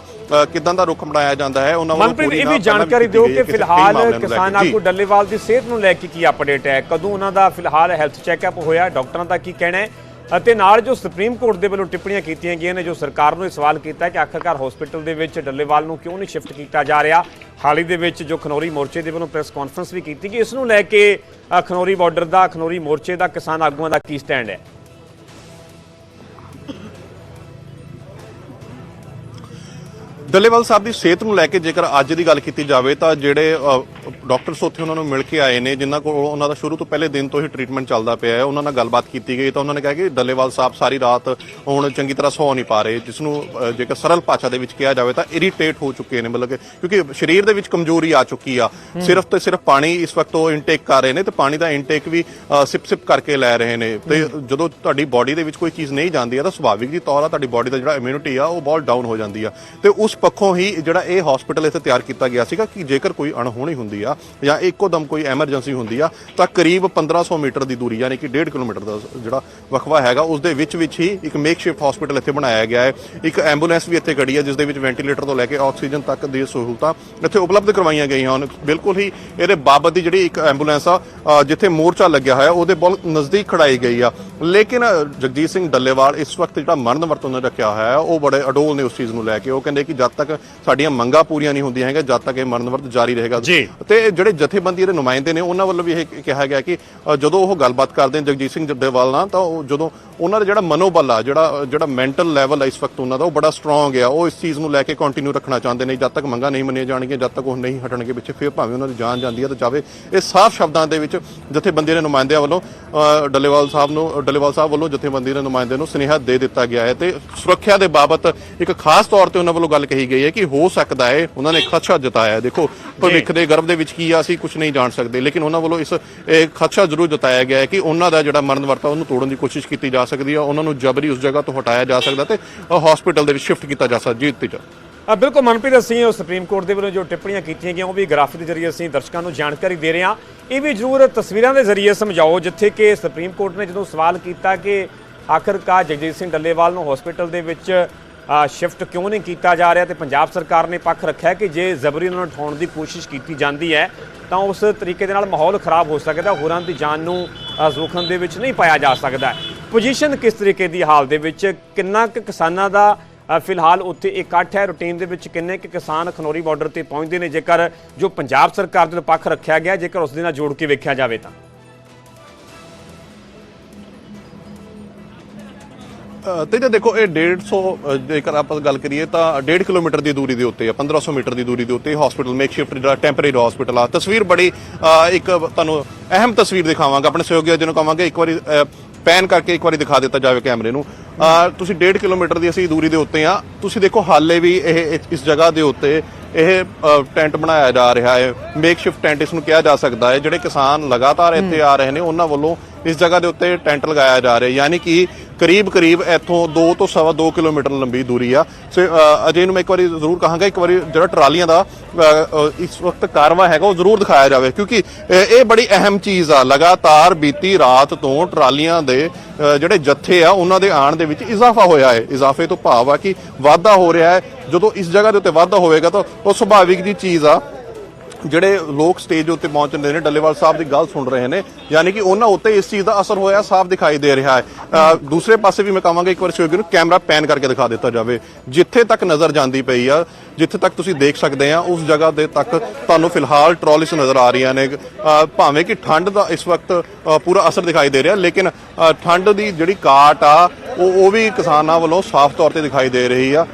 ਕਿੱਦਾਂ ਦਾ ਰੁਖ ਬਣਾਇਆ ਜਾਂਦਾ ਹੈ ਉਹਨਾਂ ਵੱਲੋਂ ਪੂਰੀ ਇਹ ਵੀ ਜਾਣਕਾਰੀ ਦਿਓ ਕਿ ਫਿਲਹਾਲ ਕਿਸਾਨ ਕੇ। ਜੀ। ਆਗੂ ਡੱਲੇਵਾਲ ਦੀ ਸਿਹਤ ਨੂੰ ਲੈ ਕੇ ਕੀ ਅਪਡੇਟ ਹੈ? ਕਦੋਂ ਉਹਨਾਂ ਦਾ ਫਿਲਹਾਲ ਹੈਲਥ ਚੈੱਕਅਪ ਹੋਇਆ? ਡਾਕਟਰਾਂ ਦਾ ਕੀ ਕਹਿਣਾ ਹੈ? ਅਤੇ ਨਾਲ ਜੋ ਸੁਪਰੀਮ ਕੋਰਟ ਦੇ ਵੱਲੋਂ ਟਿੱਪਣੀਆਂ ਕੀਤੀਆਂ ਗਈਆਂ ਨੇ, ਜੋ ਸਰਕਾਰ ਨੂੰ ਇਹ ਸਵਾਲ ਕੀਤਾ ਕਿ ਆਖਰਕਾਰ ਹਸਪੀਟਲ ਦੇ ਵਿੱਚ ਡੱਲੇਵਾਲ ਨੂੰ ਕਿਉਂ ਨਹੀਂ ਸ਼ਿਫਟ ਕੀਤਾ ਜਾ ਰਿਹਾ? ਹਾਲ ਹੀ ਦੇ ਵਿੱਚ ਜੋ ਖਨੌਰੀ ਮੋਰਚੇ ਦੇ ਵੱਲੋਂ ਪ੍ਰੈਸ ਕਾਨਫਰੰਸ ਵੀ ਕੀਤੀ ਗਈ, ਇਸ ਨੂੰ ਲੈ ਕੇ ਖਨੌਰੀ ਬਾਰਡਰ ਦਾ, ਖਨੌਰੀ ਮੋਰਚੇ ਦਾ ਕਿਸਾਨ ਆਗੂਆਂ ਦਾ ਕੀ ਸਟੈਂਡ ਹੈ? ਡੱਲੇਵਾਲ ਸਾਹਿਬ ਦੀ ਸਿਹਤ ਨੂੰ ਲੈ ਕੇ ਜੇਕਰ ਅੱਜ ਦੀ ਗੱਲ ਕੀਤੀ ਜਾਵੇ ਤਾਂ ਜਿਹੜੇ ਡਾਕਟਰਸ ਉੱਥੇ ਉਹਨਾਂ ਨੂੰ ਮਿਲ ਕੇ ਆਏ ਨੇ ਜਿਨ੍ਹਾਂ ਕੋਲ ਉਹਨਾਂ ਦਾ ਸ਼ੁਰੂ ਤੋਂ ਪਹਿਲੇ ਦਿਨ ਤੋਂ ਹੀ ਟ੍ਰੀਟਮੈਂਟ ਚੱਲਦਾ ਪਿਆ ਹੈ ਉਹਨਾਂ ਨਾਲ ਗੱਲਬਾਤ ਕੀਤੀ ਗਈ ਤਾਂ ਉਹਨਾਂ ਨੇ ਕਿਹਾ ਕਿ ਡੱਲੇਵਾਲ ਸਾਹਿਬ ਸਾਰੀ ਰਾਤ ਹੁਣ ਚੰਗੀ ਤਰ੍ਹਾਂ ਸੌ ਨਹੀਂ ਪਾ ਰਹੇ ਜਿਸ ਨੂੰ ਜੇਕਰ ਸਰਲ ਭਾਸ਼ਾ ਦੇ ਵਿੱਚ ਕਿਹਾ ਜਾਵੇ ਤਾਂ ਇਰੀਟੇਟ ਹੋ ਚੁੱਕੇ ਨੇ ਮਤਲਬ ਕਿ ਕਿਉਂਕਿ ਸਰੀਰ ਦੇ ਵਿੱਚ ਕਮਜ਼ੋਰੀ ਆ ਚੁੱਕੀ ਆ ਸਿਰਫ ਤੇ ਸਿਰਫ ਪਾਣੀ ਇਸ ਵਕਤ ਉਹ ਇਨਟੇਕ ਕਰ ਰਹੇ ਨੇ ਤੇ ਪਾਣੀ ਦਾ ਇਨਟੇਕ ਵੀ ਸਿਪ ਸਿਪ ਕਰਕੇ ਲੈ ਰਹੇ ਨੇ ਤੇ ਜਦੋਂ ਤੁਹਾਡੀ ਬਾਡੀ ਦੇ ਵਿੱਚ ਕੋਈ ਚੀਜ਼ ਨਹੀਂ ਜਾਂਦੀ ਆ ਤਾਂ ਸੁਭਾਵਿਕ ਦੀ ਤੌਰ ਆ ਤੁਹਾਡੀ ਬਾਡੀ ਦਾ ਜਿਹੜਾ ਇਮਿਊਨਿਟੀ ਆ ਉਹ ਬਹੁਤ ਡਾਊਨ ਹੋ ਜਾਂਦੀ ਆ ਤੇ ਉਸ ਪੱਖੋਂ ਹੀ ਜਿਹੜਾ ਇਹ ਹਸਪੀਟਲ ਇੱਥੇ ਤਿਆਰ ਕੀਤਾ ਗਿਆ ਸੀਗਾ ਕਿ ਜੇਕਰ ਕੋਈ ਅਣਹੋਣੀ ਹੁੰਦੀ ਆ ਜਾਂ ਇੱਕੋ ਦਮ ਕੋਈ ਐਮਰਜੈਂਸੀ ਹੁੰਦੀ ਆ, ਤਾਂ ਕਰੀਬ 1500 ਮੀਟਰ ਦੀ ਦੂਰੀ ਯਾਨੀ ਕਿ 1.5 ਕਿਲੋਮੀਟਰ ਦਾ ਜਿਹੜਾ ਵਕਵਾ ਹੈਗਾ, ਉਸ ਦੇ ਵਿੱਚ ਵਿੱਚ ਹੀ ਇੱਕ ਮੇਕਸ਼ਿਫਟ ਹਸਪੀਟਲ ਇੱਥੇ ਬਣਾਇਆ ਗਿਆ ਹੈ। ਇੱਕ ਐਂਬੂਲੈਂਸ ਵੀ ਇੱਥੇ ਖੜੀ ਹੈ, ਜਿਸ ਦੇ ਵਿੱਚ ਵੈਂਟੀਲੇਟਰ ਤੋਂ ਲੈ ਕੇ ਆਕਸੀਜਨ ਤੱਕ ਦੀ ਸਹੂਲਤਾਂ ਇੱਥੇ ਉਪਲਬਧ ਕਰਵਾਈਆਂ ਗਈਆਂ ਹਨ। ਬਿਲਕੁਲ ਹੀ ਇਹਦੇ ਬਾਬਤ ਦੀ ਜਿਹੜੀ ਇੱਕ ਐਂਬੂਲੈਂਸ ਆ ਜਿੱਥੇ ਮੋਰਚਾ ਲੱਗਿਆ ਹੋਇਆ, ਉਹਦੇ ਬਹੁਤ ਨਜ਼ਦੀਕ ਖੜਾਈ ਗਈ ਆ। ਲੇਕਿਨ ਜਗਜੀਤ ਸਿੰਘ ਡੱਲੇਵਾਲ ਇਸ ਵਕਤ ਜਿਹੜਾ ਮਰਨ ਵਰਤੋਂ ਨੇ ਰੱਖਿਆ ਹੋਇਆ ਹੈ ਉਹ ਬੜੇ ਅਡੋਲ ਨੇ ਉਸ ਚੀਜ਼ ਨੂੰ ਲੈ ਕੇ। ਉਹ ਕਹਿੰਦੇ ਕਿ ਜਦ ਤੱਕ ਸਾਡੀਆਂ ਮੰਗਾਂ ਪੂਰੀਆਂ ਨਹੀਂ ਹੁੰਦੀਆਂ ਹੈਗੀਆਂ ਜਦ ਤੱਕ ਇਹ ਮਰਨ ਵਰਤ ਜਾਰੀ ਰਹੇਗਾ। ਤੇ ਜਿਹੜੇ ਜਥੇਬੰਦੀ ਦੇ ਨੁਮਾਇੰਦੇ ਨੇ ਉਹਨਾਂ ਵੱਲੋਂ ਵੀ ਇਹ ਕਿਹਾ ਗਿਆ ਕਿ ਜਦੋਂ ਉਹ ਗੱਲਬਾਤ ਕਰਦੇ ਨੇ ਜਗਜੀਤ ਸਿੰਘ ਡੱਲੇਵਾਲ ਨਾਲ ਤਾਂ ਉਹ ਜਦੋਂ ਉਹਨਾਂ ਦਾ ਜਿਹੜਾ ਮਨੋਬਲ ਆ ਜਿਹੜਾ ਜਿਹੜਾ ਮੈਂਟਲ ਲੈਵਲ ਆ ਇਸ ਵਕਤ ਉਹਨਾਂ ਦਾ ਉਹ ਬੜਾ ਸਟਰੋਂਗ ਆ। ਉਹ ਇਸ ਚੀਜ਼ ਨੂੰ ਲੈ ਕੇ ਕੰਟੀਨਿਊ ਰੱਖਣਾ ਚਾਹੁੰਦੇ ਨੇ ਜਦ ਤੱਕ ਮੰਗਾਂ ਨਹੀਂ ਮੰਨੀਆਂ ਜਾਣਗੀਆਂ ਜਦ ਤੱਕ ਉਹ ਨਹੀਂ ਹਟਣਗੇ ਪਿੱਛੇ ਫਿਰ ਭਾਵੇਂ ਉਹਨਾਂ ਦੀ ਜਾਨ ਜਾਂਦੀ ਹੈ ਤਾਂ ਜਾਵੇ। ਇਹ ਸਾਫ਼ ਸ਼ਬਦਾਂ ਦੇ ਵਿੱਚ ਜਥੇਬੰਦੀ ਦੇ ਨੁਮਾਇੰਦਿਆਂ ਵੱਲੋਂ ਡੱਲੇਵਾਲ ਸਾਹਿਬ ਨੂੰ ਡੱਲੇਵਾਲ ਸਾਹਿਬ ਵੱਲੋਂ ਜਥੇਬੰਦੀ ਦੇ ਨੁਮਾਇੰਦੇ ਨੂੰ ਸੁਨੇਹਾ ਦੇ ਦਿੱਤਾ ਗਿਆ ਹੈ। ਤੇ ਸੁਰੱਖਿਆ ਦੇ ਬਾਬਤ ਇੱਕ ਖਾਸ ਤੌਰ ਤੇ ਉਹਨਾਂ ਵੱਲੋਂ ਗੱਲ ਕਹੀ ਗਈ ਹੈ ਕਿ ਹੋ ਸਕਦਾ ਹੈ ਉਹਨਾਂ ਨੇ ਖਦਸ਼ਾ ਜਤਾਇਆ ਦੇਖੋ ਭਵਿੱਖ ਦੇ ਗਰਭ ਦੇ ਵਿੱਚ ਕੀ ਆ ਅਸੀਂ ਕੁਝ ਨਹੀਂ ਜਾਣ ਸਕਦੇ। ਲੇਕਿਨ ਉਹਨਾਂ ਵੱਲੋਂ ਇਸ ਖਦਸ਼ਾ ਜ਼ਰੂਰ ਜਤਾਇਆ ਗਿਆ ਹੈ ਕਿ ਉਹਨਾਂ ਦਾ ਜਿਹੜਾ ਮਰਨ ਵਰਤਾ ਉਹਨੂੰ ਤੋੜਨ ਦੀ ਕੋਸ਼ਿਸ਼ ਕੀਤੀ ਜਾ ਸਕਦੀ ਹੈ। ਉਹਨਾਂ ਨੂੰ ਜਬਰੀ ਉਸ ਜਗ੍ਹਾ ਤੋਂ ਹਟਾਇਆ ਜਾ ਸਕਦਾ ਤੇ ਹਸਪੀਟਲ ਦੇ ਵਿੱਚ ਸ਼ਿਫਟ ਕੀਤਾ ਜਾ ਸਕਦਾ। ਜੀ ਤੀਜਾ। ਆ ਬਿਲਕੁਲ ਮਨਪ੍ਰੀਤ ਅਸੀਂ ਉਹ ਸੁਪਰੀਮ ਕੋਰਟ ਦੇ ਵੱਲੋਂ ਜੋ ਟਿੱਪਣੀਆਂ ਕੀਤੀਆਂ ਗਈਆਂ ਉਹ ਵੀ ਗ੍ਰਾਫਿਕ ਦੇ ਜ਼ਰੀਏ ਅਸੀਂ ਦਰਸ਼ਕਾਂ ਨੂੰ ਜਾਣਕਾਰੀ ਦੇ ਰਹੇ ਹਾਂ। ਇਹ ਵੀ ਜ਼ਰੂਰ ਤਸਵੀਰਾਂ ਦੇ ਜ਼ਰੀਏ ਸਮਝਾਓ ਜਿੱਥੇ ਕਿ ਸੁਪਰੀਮ ਕੋਰਟ ਨੇ ਜਦੋਂ ਸਵਾਲ ਕੀਤਾ ਕਿ ਆਖਰਕਾਰ ਜਗਜੀਤ ਸਿੰਘ ਡੱਲੇਵਾਲ ਨੂੰ ਹਸਪੀਟਲ ਦੇ ਵਿੱਚ ਸ਼ਿਫਟ ਕਿਉਂ ਨਹੀਂ ਕੀਤਾ ਜਾ ਰਿਹਾ ਤੇ ਪੰਜਾਬ ਸਰਕਾਰ ਨੇ ਪੱਖ ਰੱਖਿਆ ਕਿ ਜੇ ਜ਼ਬਰੀ ਉਹਨਾਂ ਨੂੰ ਉਠਾਉਣ ਦੀ ਕੋਸ਼ਿਸ਼ ਕੀਤੀ ਜਾਂਦੀ ਹੈ ਤਾਂ ਉਸ ਤਰੀਕੇ ਦੇ ਨਾਲ ਮਾਹੌਲ ਖਰਾਬ ਹੋ ਸਕਦਾ ਹੋਰਾਂ ਦੀ ਜਾਨ ਨੂੰ ਅ, ਜ਼ੋਖਮ ਦੇ ਵਿੱਚ ਨਹੀਂ ਪਾਇਆ ਜਾ ਸਕਦਾ ਪੋਜੀਸ਼ਨ ਕਿਸ ਤਰੀਕੇ ਦੀ ਹਾਲ ਦੇ ਵਿੱਚ ਕਿੰਨਾ ਕੁ ਕਿਸਾਨਾਂ ਦਾ ਫਿਲਹਾਲ ਉੱਥੇ ਇਕੱਠ ਹੈ ਰੂਟੀਨ ਦੇ ਵਿੱਚ ਕਿੰਨੇ ਕੁ ਕਿਸਾਨ ਖਨੌਰੀ ਬਾਰਡਰ ਤੇ ਪਹੁੰਚਦੇ ਨੇ ਜੇਕਰ ਜੋ ਪੰਜਾਬ ਸਰਕਾਰ ਦੇ ਪੱਖ ਰੱਖਿਆ ਗਿਆ ਜੇਕਰ ਉਸ ਦੇ ਨਾਲ ਜੋੜ ਕੇ ਵੇਖਿਆ ਜਾਵੇ ਤਾਂ। ਤੇ ਜੇ ਦੇਖੋ ਇਹ 150 ਅ, ਜੇਕਰ ਆਪਾਂ ਗੱਲ ਕਰੀਏ ਤਾਂ 1.5 ਕਿਲੋਮੀਟਰ ਦੀ ਦੂਰੀ ਦੇ ਉੱਤੇ ਆ 1500 ਮੀਟਰ ਦੀ ਦੂਰੀ ਦੇ ਉੱਤੇ ਹਸਪੀਟਲ ਮੇਕਸ਼ਿਫਟ ਜਿਹੜਾ ਟੈਂਪਰੇਰੀ ਹਸਪੀਟਲ ਆ। ਤਸਵੀਰ ਬੜੀ ਇੱਕ ਤੁਹਾਨੂੰ ਅਹਿਮ ਤਸਵੀਰ ਦਿਖਾਵਾਂਗਾ ਆਪਣੇ ਸਹਿਯੋਗੀ ਜਿਹਨੂੰ ਕਹਾਂਗੇ ਇੱਕ ਵਾਰੀ ਪੈਨ ਕਰਕੇ ਇੱਕ ਵਾਰੀ ਦਿਖਾ ਦਿੱਤਾ ਜਾਵੇ ਕੈਮਰੇ ਨੂੰ। ਤੁਸੀਂ 1.5 ਕਿਲੋਮੀਟਰ ਦੀ ਅਸੀਂ ਦੂਰੀ ਦੇ ਉੱਤੇ ਆ। ਤੁਸੀਂ ਦੇਖੋ ਹਾਲੇ ਵੀ ਇਹ ਇਸ- ਜਗ੍ਹਾ ਦੇ ਉੱਤੇ ਇਹ ਟੈਂਟ ਬਣਾਇਆ ਜਾ ਰਿਹਾ ਹੈ। ਮੇਕਸ਼ਿਫਟ ਟੈਂਟ ਇਸ ਨੂੰ ਕਿਹਾ ਜਾ ਸਕਦਾ ਹੈ ਜਿਹੜੇ ਕਿਸਾਨ ਲਗਾਤਾਰ ਇੱਥੇ ਆ ਰਹੇ ਨੇ ਉਹਨਾਂ ਵੱਲੋਂ ਇਸ ਜਗ੍ਹਾ ਦੇ ਉੱਤੇ ਟੈਂਟ ਲਗਾਇਆ ਜਾ ਰਿਹਾ ਯਾਨੀ ਕਿ ਕਰੀਬ ਕਰੀਬ ਇੱਥੋਂ 2 ਤੋਂ ਸਵਾ 2 ਕਿਲੋਮੀਟਰ ਲੰਬੀ ਦੂਰੀ ਆ। ਸੋ ਅ, ਅਜੇ ਨੂੰ ਮੈਂ ਇੱਕ ਵਾਰੀ ਜ਼ਰੂਰ ਕਹਾਂਗਾ ਇੱਕ ਵਾਰੀ ਜਿਹੜਾ ਟਰਾਲੀਆਂ ਦਾ ਇਸ ਵਕਤ ਕਾਰਵਾ ਹੈਗਾ ਉਹ ਜ਼ਰੂਰ ਦਿਖਾਇਆ ਜਾਵੇ ਕਿਉਂਕਿ ਇਹ ਬੜੀ ਅਹਿਮ ਚੀਜ਼ ਆ ਲਗਾਤਾਰ ਬੀਤੀ ਰਾਤ ਤੋਂ ਟਰਾਲੀਆਂ ਦੇ ਜਿਹੜੇ ਜੱਥੇ ਆ ਉਹਨਾਂ ਦੇ ਆਣ ਦੇ ਵਿੱਚ ਇਜ਼ਾਫਾ ਹੋਇਆ ਹੈ। ਇਜ਼ਾਫੇ ਤੋਂ ਭਾਵ ਆ ਕਿ ਵਾਧਾ ਹੋ ਰਿਹਾ ਹੈ। ਜਦੋਂ ਇਸ ਜਗ੍ਹਾ ਦੇ ਉੱਤੇ ਵਾਧਾ ਹੋਵੇਗਾ ਤਾਂ ਉਹ ਸੁਭਾਵਿਕ ਜੀ ਚੀਜ਼ ਆ ਜਿਹੜੇ ਲੋਕ ਸਟੇਜ ਉੱਤੇ ਪਹੁੰਚਦੇ ਨੇ, ਡੱਲੇਵਾਲ ਸਾਹਿਬ ਦੀ ਗੱਲ ਸੁਣ ਰਹੇ ਨੇ। ਯਾਨੀ ਕਿ ਉਹਨਾਂ ਉੱਤੇ ਇਸ ਚੀਜ਼ ਦਾ ਅਸਰ ਹੋਇਆ, ਸਾਫ਼ ਦਿਖਾਈ ਦੇ ਰਿਹਾ ਹੈ। ਦੂਸਰੇ ਪਾਸੇ ਵੀ ਮੈਂ ਕਹਾਂਗਾ, ਇੱਕ ਵਾਰ ਸਹਿਯੋਗੀ ਨੂੰ ਕੈਮਰਾ ਪੈਨ ਕਰਕੇ ਦਿਖਾ ਦਿੱਤਾ ਜਾਵੇ। ਜਿੱਥੇ ਤੱਕ ਨਜ਼ਰ ਜਾਂਦੀ ਪਈ ਆ, ਜਿੱਥੇ ਤੱਕ ਤੁਸੀਂ ਦੇਖ ਸਕਦੇ ਆ, ਉਸ ਜਗ੍ਹਾ ਦੇ ਤੱਕ ਤੁਹਾਨੂੰ ਫਿਲਹਾਲ ਟਰਾਲੀਸ ਨਜ਼ਰ ਆ ਰਹੀਆਂ ਨੇ। ਭਾਵੇਂ ਕਿ ਠੰਡ ਦਾ ਇਸ ਵਕਤ ਪੂਰਾ ਅਸਰ ਦਿਖਾਈ ਦੇ ਰਿਹਾ, ਲੇਕਿਨ ਠੰਡ ਦੀ ਜਿਹੜੀ ਕਾਟ ਆ ਉਹ ਉਹ ਵੀ ਕਿਸਾਨਾਂ ਵੱਲੋਂ ਸਾਫ਼ ਤੌਰ ਤੇ ਦਿਖਾਈ ਦੇ ਰਹੀ ਆ।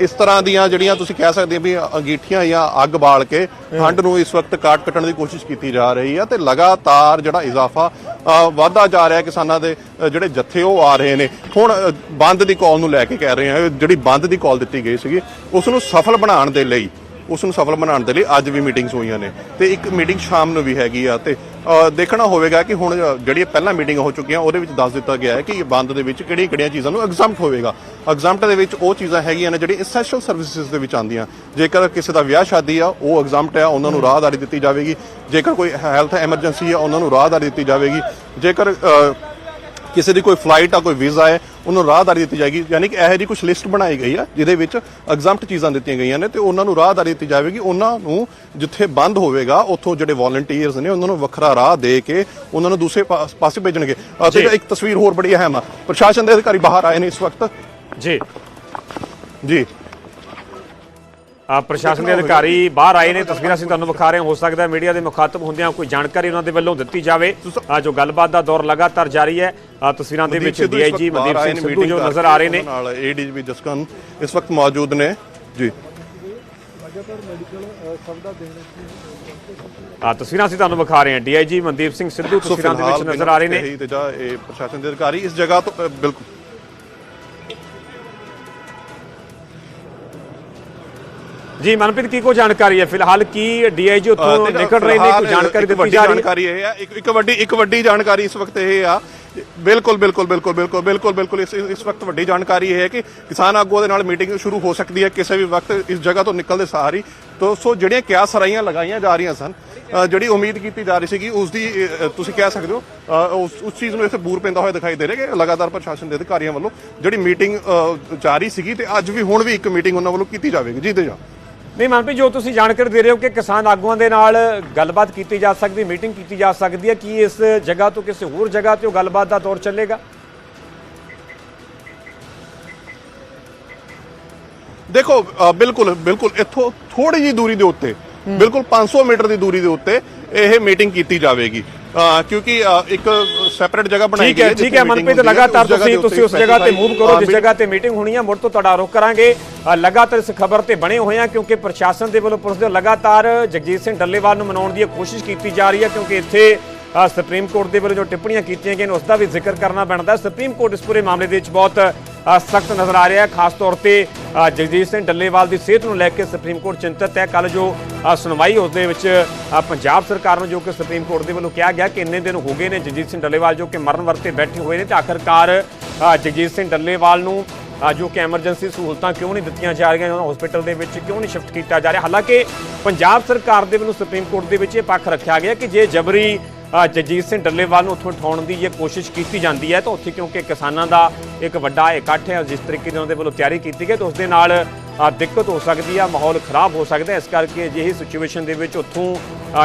ਇਸ ਤਰ੍ਹਾਂ ਦੀਆਂ ਜਿਹੜੀਆਂ ਤੁਸੀਂ ਕਹਿ ਸਕਦੇ ਹੋ ਵੀ ਅੰਗੀਠੀਆਂ ਜਾਂ ਅੱਗ ਬਾਲ ਕੇ ਠੰਡ ਨੂੰ ਇਸ ਵਕਤ ਕਾਟ ਕੱਟਣ ਦੀ ਕੋਸ਼ਿਸ਼ ਕੀਤੀ ਜਾ ਰਹੀ ਆ ਤੇ ਲਗਾਤਾਰ ਜਿਹੜਾ ਇਜ਼ਾਫਾ ਅ, ਜਾ ਰਿਹਾ ਕਿਸਾਨਾਂ ਦੇ ਜਿਹੜੇ ਜੱਥੇ ਉਹ ਆ ਰਹੇ ਨੇ। ਹੁਣ ਬੰਦ ਦੀ ਕਾਲ ਨੂੰ ਲੈ ਕੇ ਕਹਿ ਰਹੇ ਆ ਜਿਹੜੀ ਬੰਦ ਦੀ ਕਾਲ ਦਿੱਤੀ ਗਈ ਸੀਗੀ ਉਸ ਨੂੰ ਸਫਲ ਬਣਾਉਣ ਦੇ ਲਈ ਉਸ ਨੂੰ ਸਫਲ ਬਣਾਉਣ ਦੇ ਲਈ ਅੱਜ ਵੀ ਮੀਟਿੰਗਸ ਹੋਈਆਂ ਨੇ। ਤੇ ਇੱਕ ਮੀਟਿੰਗ ਸ਼ਾਮ ਨੂੰ ਵੀ ਹੈਗੀ ਆ ਤੇ ਦੇਖਣਾ ਹੋਵੇਗਾ ਕਿ ਹੁਣ ਜਿਹੜੀ ਪਹਿਲਾਂ ਮੀਟਿੰਗ ਹੋ ਚੁੱਕੀਆਂ, ਉਹਦੇ ਵਿੱਚ ਦੱਸ ਦਿੱਤਾ ਗਿਆ ਹੈ ਕਿ ਬੰਦ ਦੇ ਵਿੱਚ ਕਿਹੜੀਆਂ ਕਿਹੜੀਆਂ ਚੀਜ਼ਾਂ ਨੂੰ ਐਗਜ਼ਾਮਟ ਹੋਵੇਗਾ। ਐਗਜ਼ਾਮਟ ਦੇ ਵਿੱਚ ਉਹ ਚੀਜ਼ਾਂ ਹੈਗੀਆਂ ਨੇ ਜਿਹੜੀ ਐਸੈਂਸ਼ੀਅਲ ਸਰਵਿਸਿਜ਼ ਦੇ ਵਿੱਚ ਆਉਂਦੀਆਂ। ਜੇਕਰ ਕਿਸੇ ਦਾ ਵਿਆਹ ਸ਼ਾਦੀ ਆ, ਉਹ ਐਗਜ਼ਾਮਟ ਆ, ਉਹਨਾਂ ਨੂੰ ਰਾਹਦਾਰੀ ਦਿੱਤੀ ਜਾਵੇਗੀ। ਜੇਕਰ ਕੋਈ ਹੈਲਥ ਐਮਰਜੈਂਸੀ ਆ, ਉਹਨਾਂ ਨੂੰ ਰਾਹਦਾਰੀ ਦਿੱਤੀ ਜਾਵੇਗੀ। ਜੇਕਰ ਕਿਸੇ ਦੀ ਕੋਈ ਫਲਾਈਟ ਆ ਕੋਈ ਵੀਜ਼ਾ ਹੈ ਉਹਨੂੰ ਰਾਹਦਾਰੀ ਦਿੱਤੀ ਜਾਏਗੀ। ਯਾਨੀ ਕਿ ਇਹੋ ਜਿਹੀ ਕੁਝ ਲਿਸਟ ਬਣਾਈ ਗਈ ਆ ਜਿਹਦੇ ਵਿੱਚ ਐਗਜ਼ੈਂਪਟ ਚੀਜ਼ਾਂ ਦਿੱਤੀਆਂ ਗਈਆਂ ਨੇ ਤੇ ਉਹਨਾਂ ਨੂੰ ਰਾਹਦਾਰੀ ਦਿੱਤੀ ਜਾਵੇਗੀ। ਉਹਨਾਂ ਨੂੰ ਜਿੱਥੇ ਬੰਦ ਹੋਵੇਗਾ ਉੱਥੋਂ ਜਿਹੜੇ ਵੋਲੰਟੀਅਰਸ ਨੇ ਉਹਨਾਂ ਨੂੰ ਵੱਖਰਾ ਰਾਹ ਦੇ ਕੇ ਉਹਨਾਂ ਨੂੰ ਦੂਸਰੇ ਪਾਸ- ਪਾਸੇ ਭੇਜਣਗੇ। ਅਤੇ। ਇੱਕ ਤਸਵੀਰ ਹੋਰ ਬੜੀ ਅਹਿਮ ਆ। ਪ੍ਰਸ਼ਾਸਨ ਦੇ ਅਧਿਕਾਰੀ ਬਾਹਰ ਆਏ ਨੇ ਇਸ ਵਕਤ। ਜੀ। ਜੀ। ਪ੍ਰਸ਼ਾਸਨ ਦੇ ਅਧਿਕਾਰੀ ਬਾਹਰ ਆਏ ਨੇ। ਤਸਵੀਰਾਂ ਅਸੀਂ ਤੁਹਾਨੂੰ ਵਿਖਾ ਰਹੇ ਹਾਂ। ਹੋ ਸਕਦਾ ਹੈ ਮੀਡੀਆ ਦੇ ਮੁਖਾਤਬ ਹੁੰਦਿਆਂ ਕੋਈ ਜਾਣਕਾਰੀ ਉਹਨਾਂ ਦੇ ਵੱਲੋਂ ਦਿੱਤੀ ਜਾਵੇ। ਆ ਜੋ ਗੱਲਬਾਤ ਦਾ ਦੌਰ ਲਗਾਤਾਰ ਜਾਰੀ ਹੈ। ਆ ਤਸਵੀਰਾਂ ਦੇ ਵਿੱਚ ਡੀਆਈਜੀ ਮਨਦੀਪ ਸਿੰਘ ਸਿੱਧੂ ਜੋ ਨਜ਼ਰ ਆ ਰਹੇ ਨੇ। ਨਾਲ ਏਡੀਜੀਪੀ ਜਸਕਨ ਇਸ ਵਕਤ ਮੌਜੂਦ ਨੇ। ਜੀ। ਆ ਤਸਵੀਰਾਂ ਅਸੀਂ ਤੁਹਾਨੂੰ ਵਿਖਾ ਰਹੇ ਹਾਂ। ਡੀਆਈਜੀ ਮਨਦੀਪ ਸਿੰਘ ਸਿੱਧੂ ਤਸਵੀਰਾਂ ਦੇ ਵਿੱਚ ਨਜ਼ਰ ਆ ਰਹੇ ਨੇ। ਇਹੀ ਪ੍ਰਸ਼ਾਸਨ ਦੇ ਅਧਿਕਾਰੀ ਇਸ ਜਗ੍ਹਾ ਤੋਂ ਬਿਲਕੁਲ। ਜੀ ਮਨਪ੍ਰੀਤ ਕੀ ਕੋ ਜਾਣਕਾਰੀ ਹੈ? ਫਿਲਹਾਲ ਕੀ ਡੀਆਈਜੀ ਉੱਥੋਂ ਨਿਕਲ ਰਹੇ ਨੇ? ਕੋਈ ਜਾਣਕਾਰੀ ਦਿੱਤੀ ਜਾ ਰਹੀ ਹੈ? ਜਾਣਕਾਰੀ ਇਹ ਆ। ਇੱਕ ਇੱਕ ਵੱਡੀ ਇੱਕ ਵੱਡੀ ਜਾਣਕਾਰੀ ਇਸ ਵਕਤ ਇਹ ਆ। ਬਿਲਕੁਲ ਬਿਲਕੁਲ ਬਿਲਕੁਲ ਬਿਲਕੁਲ ਬਿਲਕੁਲ ਬਿਲਕੁਲ ਇਸ ਇਸ ਵਕਤ ਵੱਡੀ ਜਾਣਕਾਰੀ ਇਹ ਹੈ ਕਿ ਕਿਸਾਨ ਆਗੂਆਂ ਦੇ ਨਾਲ ਮੀਟਿੰਗ ਸ਼ੁਰੂ ਹੋ ਸਕਦੀ ਹੈ ਕਿਸੇ ਵੀ ਵਕਤ ਇਸ ਜਗ੍ਹਾ ਤੋਂ ਨਿਕਲਦੇ ਸਾਰੀ ਤੋਂ ਸੋ ਜਿਹੜੀਆਂ ਕਿਆਸ ਸਰਾਈਆਂ ਲਗਾਈਆਂ ਜਾ ਰਹੀਆਂ ਸਨ ਜਿਹੜੀ ਉਮੀਦ ਕੀਤੀ ਜਾ ਰਹੀ ਸੀਗੀ ਉਸ ਦੀ ਤੁਸੀਂ ਕਹਿ ਸਕਦੇ ਹੋ ਉਸ ਉਸ ਚੀਜ਼ ਨੂੰ ਇੱਥੇ ਬੂਰ ਪੈਂਦਾ ਹੋਇਆ ਦਿਖਾਈ ਦੇ ਰਿਹਾ ਕਿ ਲਗਾਤਾਰ ਪ੍ਰਸ਼ਾਸਨ ਦੇ ਅਧਿਕਾਰੀਆਂ ਵੱਲੋਂ ਜਿਹੜੀ ਮੀਟਿੰਗ ਜਾਰੀ ਸੀਗੀ ਤੇ ਅੱਜ ਵੀ ਹੁਣ ਵੀ ਇੱਕ ਮੀਟਿੰਗ ਉਹਨਾਂ ਵੱਲੋਂ ਕੀਤੀ ਜਾਵੇਗੀ। ਜੀ ਤੇ ਜਾ ਨਹੀਂ ਮਨਪ੍ਰੀਤ, ਜੋ ਤੁਸੀਂ ਜਾਣਕਾਰੀ ਦੇ ਰਹੇ ਹੋ ਕਿ ਕਿਸਾਨ ਆਗੂਆਂ ਦੇ ਨਾਲ ਗੱਲਬਾਤ ਕੀਤੀ ਜਾ ਸਕਦੀ, ਮੀਟਿੰਗ ਕੀਤੀ ਜਾ ਸਕਦੀ ਹੈ, ਕੀ ਇਸ ਜਗ੍ਹਾ ਤੋਂ ਕਿਸੇ ਹੋਰ ਜਗ੍ਹਾ ਤੇ ਉਹ ਗੱਲਬਾਤ ਦਾ ਦੌਰ ਚੱਲੇਗਾ? ਦੇਖੋ ਬਿਲਕੁਲ ਬਿਲਕੁਲ, ਇੱਥੋਂ ਥੋੜੀ ਜੀ ਦੂਰੀ ਦੇ ਉੱਤੇ, ਬਿਲਕੁਲ 500 ਮੀਟਰ ਦੀ ਦੂਰੀ ਦੇ ਉੱਤੇ ਇਹ ਮੀਟਿੰਗ ਕੀਤੀ ਜਾਵੇਗੀ। ਅ, ਕਿਉਂਕਿ ਅ, ਇੱਕ ਸੈਪਰੇਟ ਜਗ੍ਹਾ ਬਣਾਈ ਠੀਕ ਗਈ ਹੈ ਹੈ ਠੀਕ ਹੈ ਮਨਪ੍ਰੀਤ ਲਗਾਤਾਰ ਤੁਸੀਂ ਤੁਸੀਂ ਉਸ ਜਗ੍ਹਾ ਤੇ ਮੂਵ ਕਰੋ ਜਿਸ ਜਗ੍ਹਾ ਤੇ ਮੀਟਿੰਗ ਹੋਣੀ ਹੈ ਮੁੜ ਤੋਂ ਤੁਹਾਡਾ ਰੁਖ ਕਰਾਂਗੇ। ਅ, ਲਗਾਤਾਰ ਇਸ ਖਬਰ ਤੇ ਬਣੇ ਹੋਏ ਆ ਕਿਉਂਕਿ ਪ੍ਰਸ਼ਾਸਨ ਦੇ ਵੱਲੋਂ ਪੁਲਿਸ ਦੇ ਲਗਾਤਾਰ ਜਗਜੀਤ ਸਿੰਘ ਡੱਲੇਵਾਲ ਨੂੰ ਮਨਾਉਣ ਦੀ ਕੋਸ਼ਿਸ਼ ਕੀਤੀ ਜਾ ਰਹੀ ਹੈ ਕਿਉਂਕਿ ਇੱਥੇ ਸੁਪਰੀਮ ਕੋਰਟ ਦੇ ਵੱਲੋਂ ਜੋ ਟਿੱਪਣੀਆਂ ਕੀਤੀਆਂ ਗਈਆਂ ਨੇ ਉਸ ਦਾ ਵੀ ਜ਼ਿਕਰ ਕਰਨਾ ਬਣਦਾ। ਸੁਪਰੀਮ ਕੋਰਟ ਇਸ ਪੂਰੇ ਮਾਮਲੇ ਦੇ ਵਿੱਚ ਬਹੁਤ ਸਖਤ ਨਜ਼ਰ ਆ ਰਿਹਾ ਹੈ। ਖਾਸ ਤੌਰ ਤੇ ਜਗਜੀਤ ਸਿੰਘ ਡੱਲੇਵਾਲ ਦੀ ਸਿਹਤ ਨੂੰ ਲੈ ਕੇ ਸੁਪਰੀਮ ਕੋਰਟ ਚਿੰਤਤ ਹੈ। ਕੱਲ ਜੋ ਸੁਣਵਾਈ ਉਸ ਦੇ ਵਿੱਚ ਪੰਜਾਬ ਸਰਕਾਰ ਨੂੰ ਜੋ ਕਿ ਸੁਪਰੀਮ ਕੋਰਟ ਦੇ ਵੱਲੋਂ ਕਿਹਾ ਗਿਆ ਕਿ ਇੰਨੇ ਦਿਨ ਹੋ ਗਏ ਨੇ ਜਗਜੀਤ ਸਿੰਘ ਡੱਲੇਵਾਲ ਜੋ ਕਿ ਮਰਨ ਵਰਤੇ ਬੈਠੇ ਹੋਏ ਨੇ ਤੇ ਆਖਰਕਾਰ ਜਗਜੀਤ ਸਿੰਘ ਡੱਲੇਵਾਲ ਨੂੰ ਜੋ ਕਿ ਐਮਰਜੈਂਸੀ ਸਹੂਲਤਾਂ ਕਿਉਂ ਨਹੀਂ ਦਿੱਤੀਆਂ ਜਾ ਰਹੀਆਂ, ਉਹਨਾਂ ਹਸਪੀਟਲ ਦੇ ਵਿੱਚ ਕਿਉਂ ਨਹੀਂ ਸ਼ਿਫਟ ਕੀਤਾ ਜਾ ਰਿਹਾ? ਹਾਲਾਂਕਿ ਪੰਜਾਬ ਸਰਕਾਰ ਦੇ ਵੱਲੋਂ ਸੁਪਰੀਮ ਕੋਰਟ ਦੇ ਵਿੱਚ ਇਹ ਪੱਖ ਰੱਖਿਆ ਗਿਆ ਕਿ ਜੇ ਜਬਰੀ ਜਗਜੀਤ ਸਿੰਘ ਡੱਲੇਵਾਲ ਨੂੰ ਉੱਥੋਂ ਉਠਾਉਣ ਦੀ ਇਹ ਕੋਸ਼ਿਸ਼ ਕੀਤੀ ਜਾਂਦੀ ਹੈ ਤਾਂ ਉੱਥੇ ਕਿਉਂਕਿ ਕਿਸਾਨਾਂ ਦਾ ਇੱਕ ਵੱਡਾ ਇਕੱਠ ਹੈ ਜਿਸ ਤਰੀਕੇ ਨਾਲ ਉਹਦੇ ਵੱਲੋਂ ਤਿਆਰੀ ਕੀਤੀ ਗਈ ਤਾਂ ਉਸ ਦੇ ਨਾਲ ਦਿੱਕਤ ਹੋ ਸਕਦੀ ਆ ਮਾਹੌਲ ਖਰਾਬ ਹੋ ਸਕਦਾ ਇਸ ਕਰਕੇ ਅਜਿਹੀ ਸਿਚੁਏਸ਼ਨ ਦੇ ਵਿੱਚ ਉੱਥੋਂ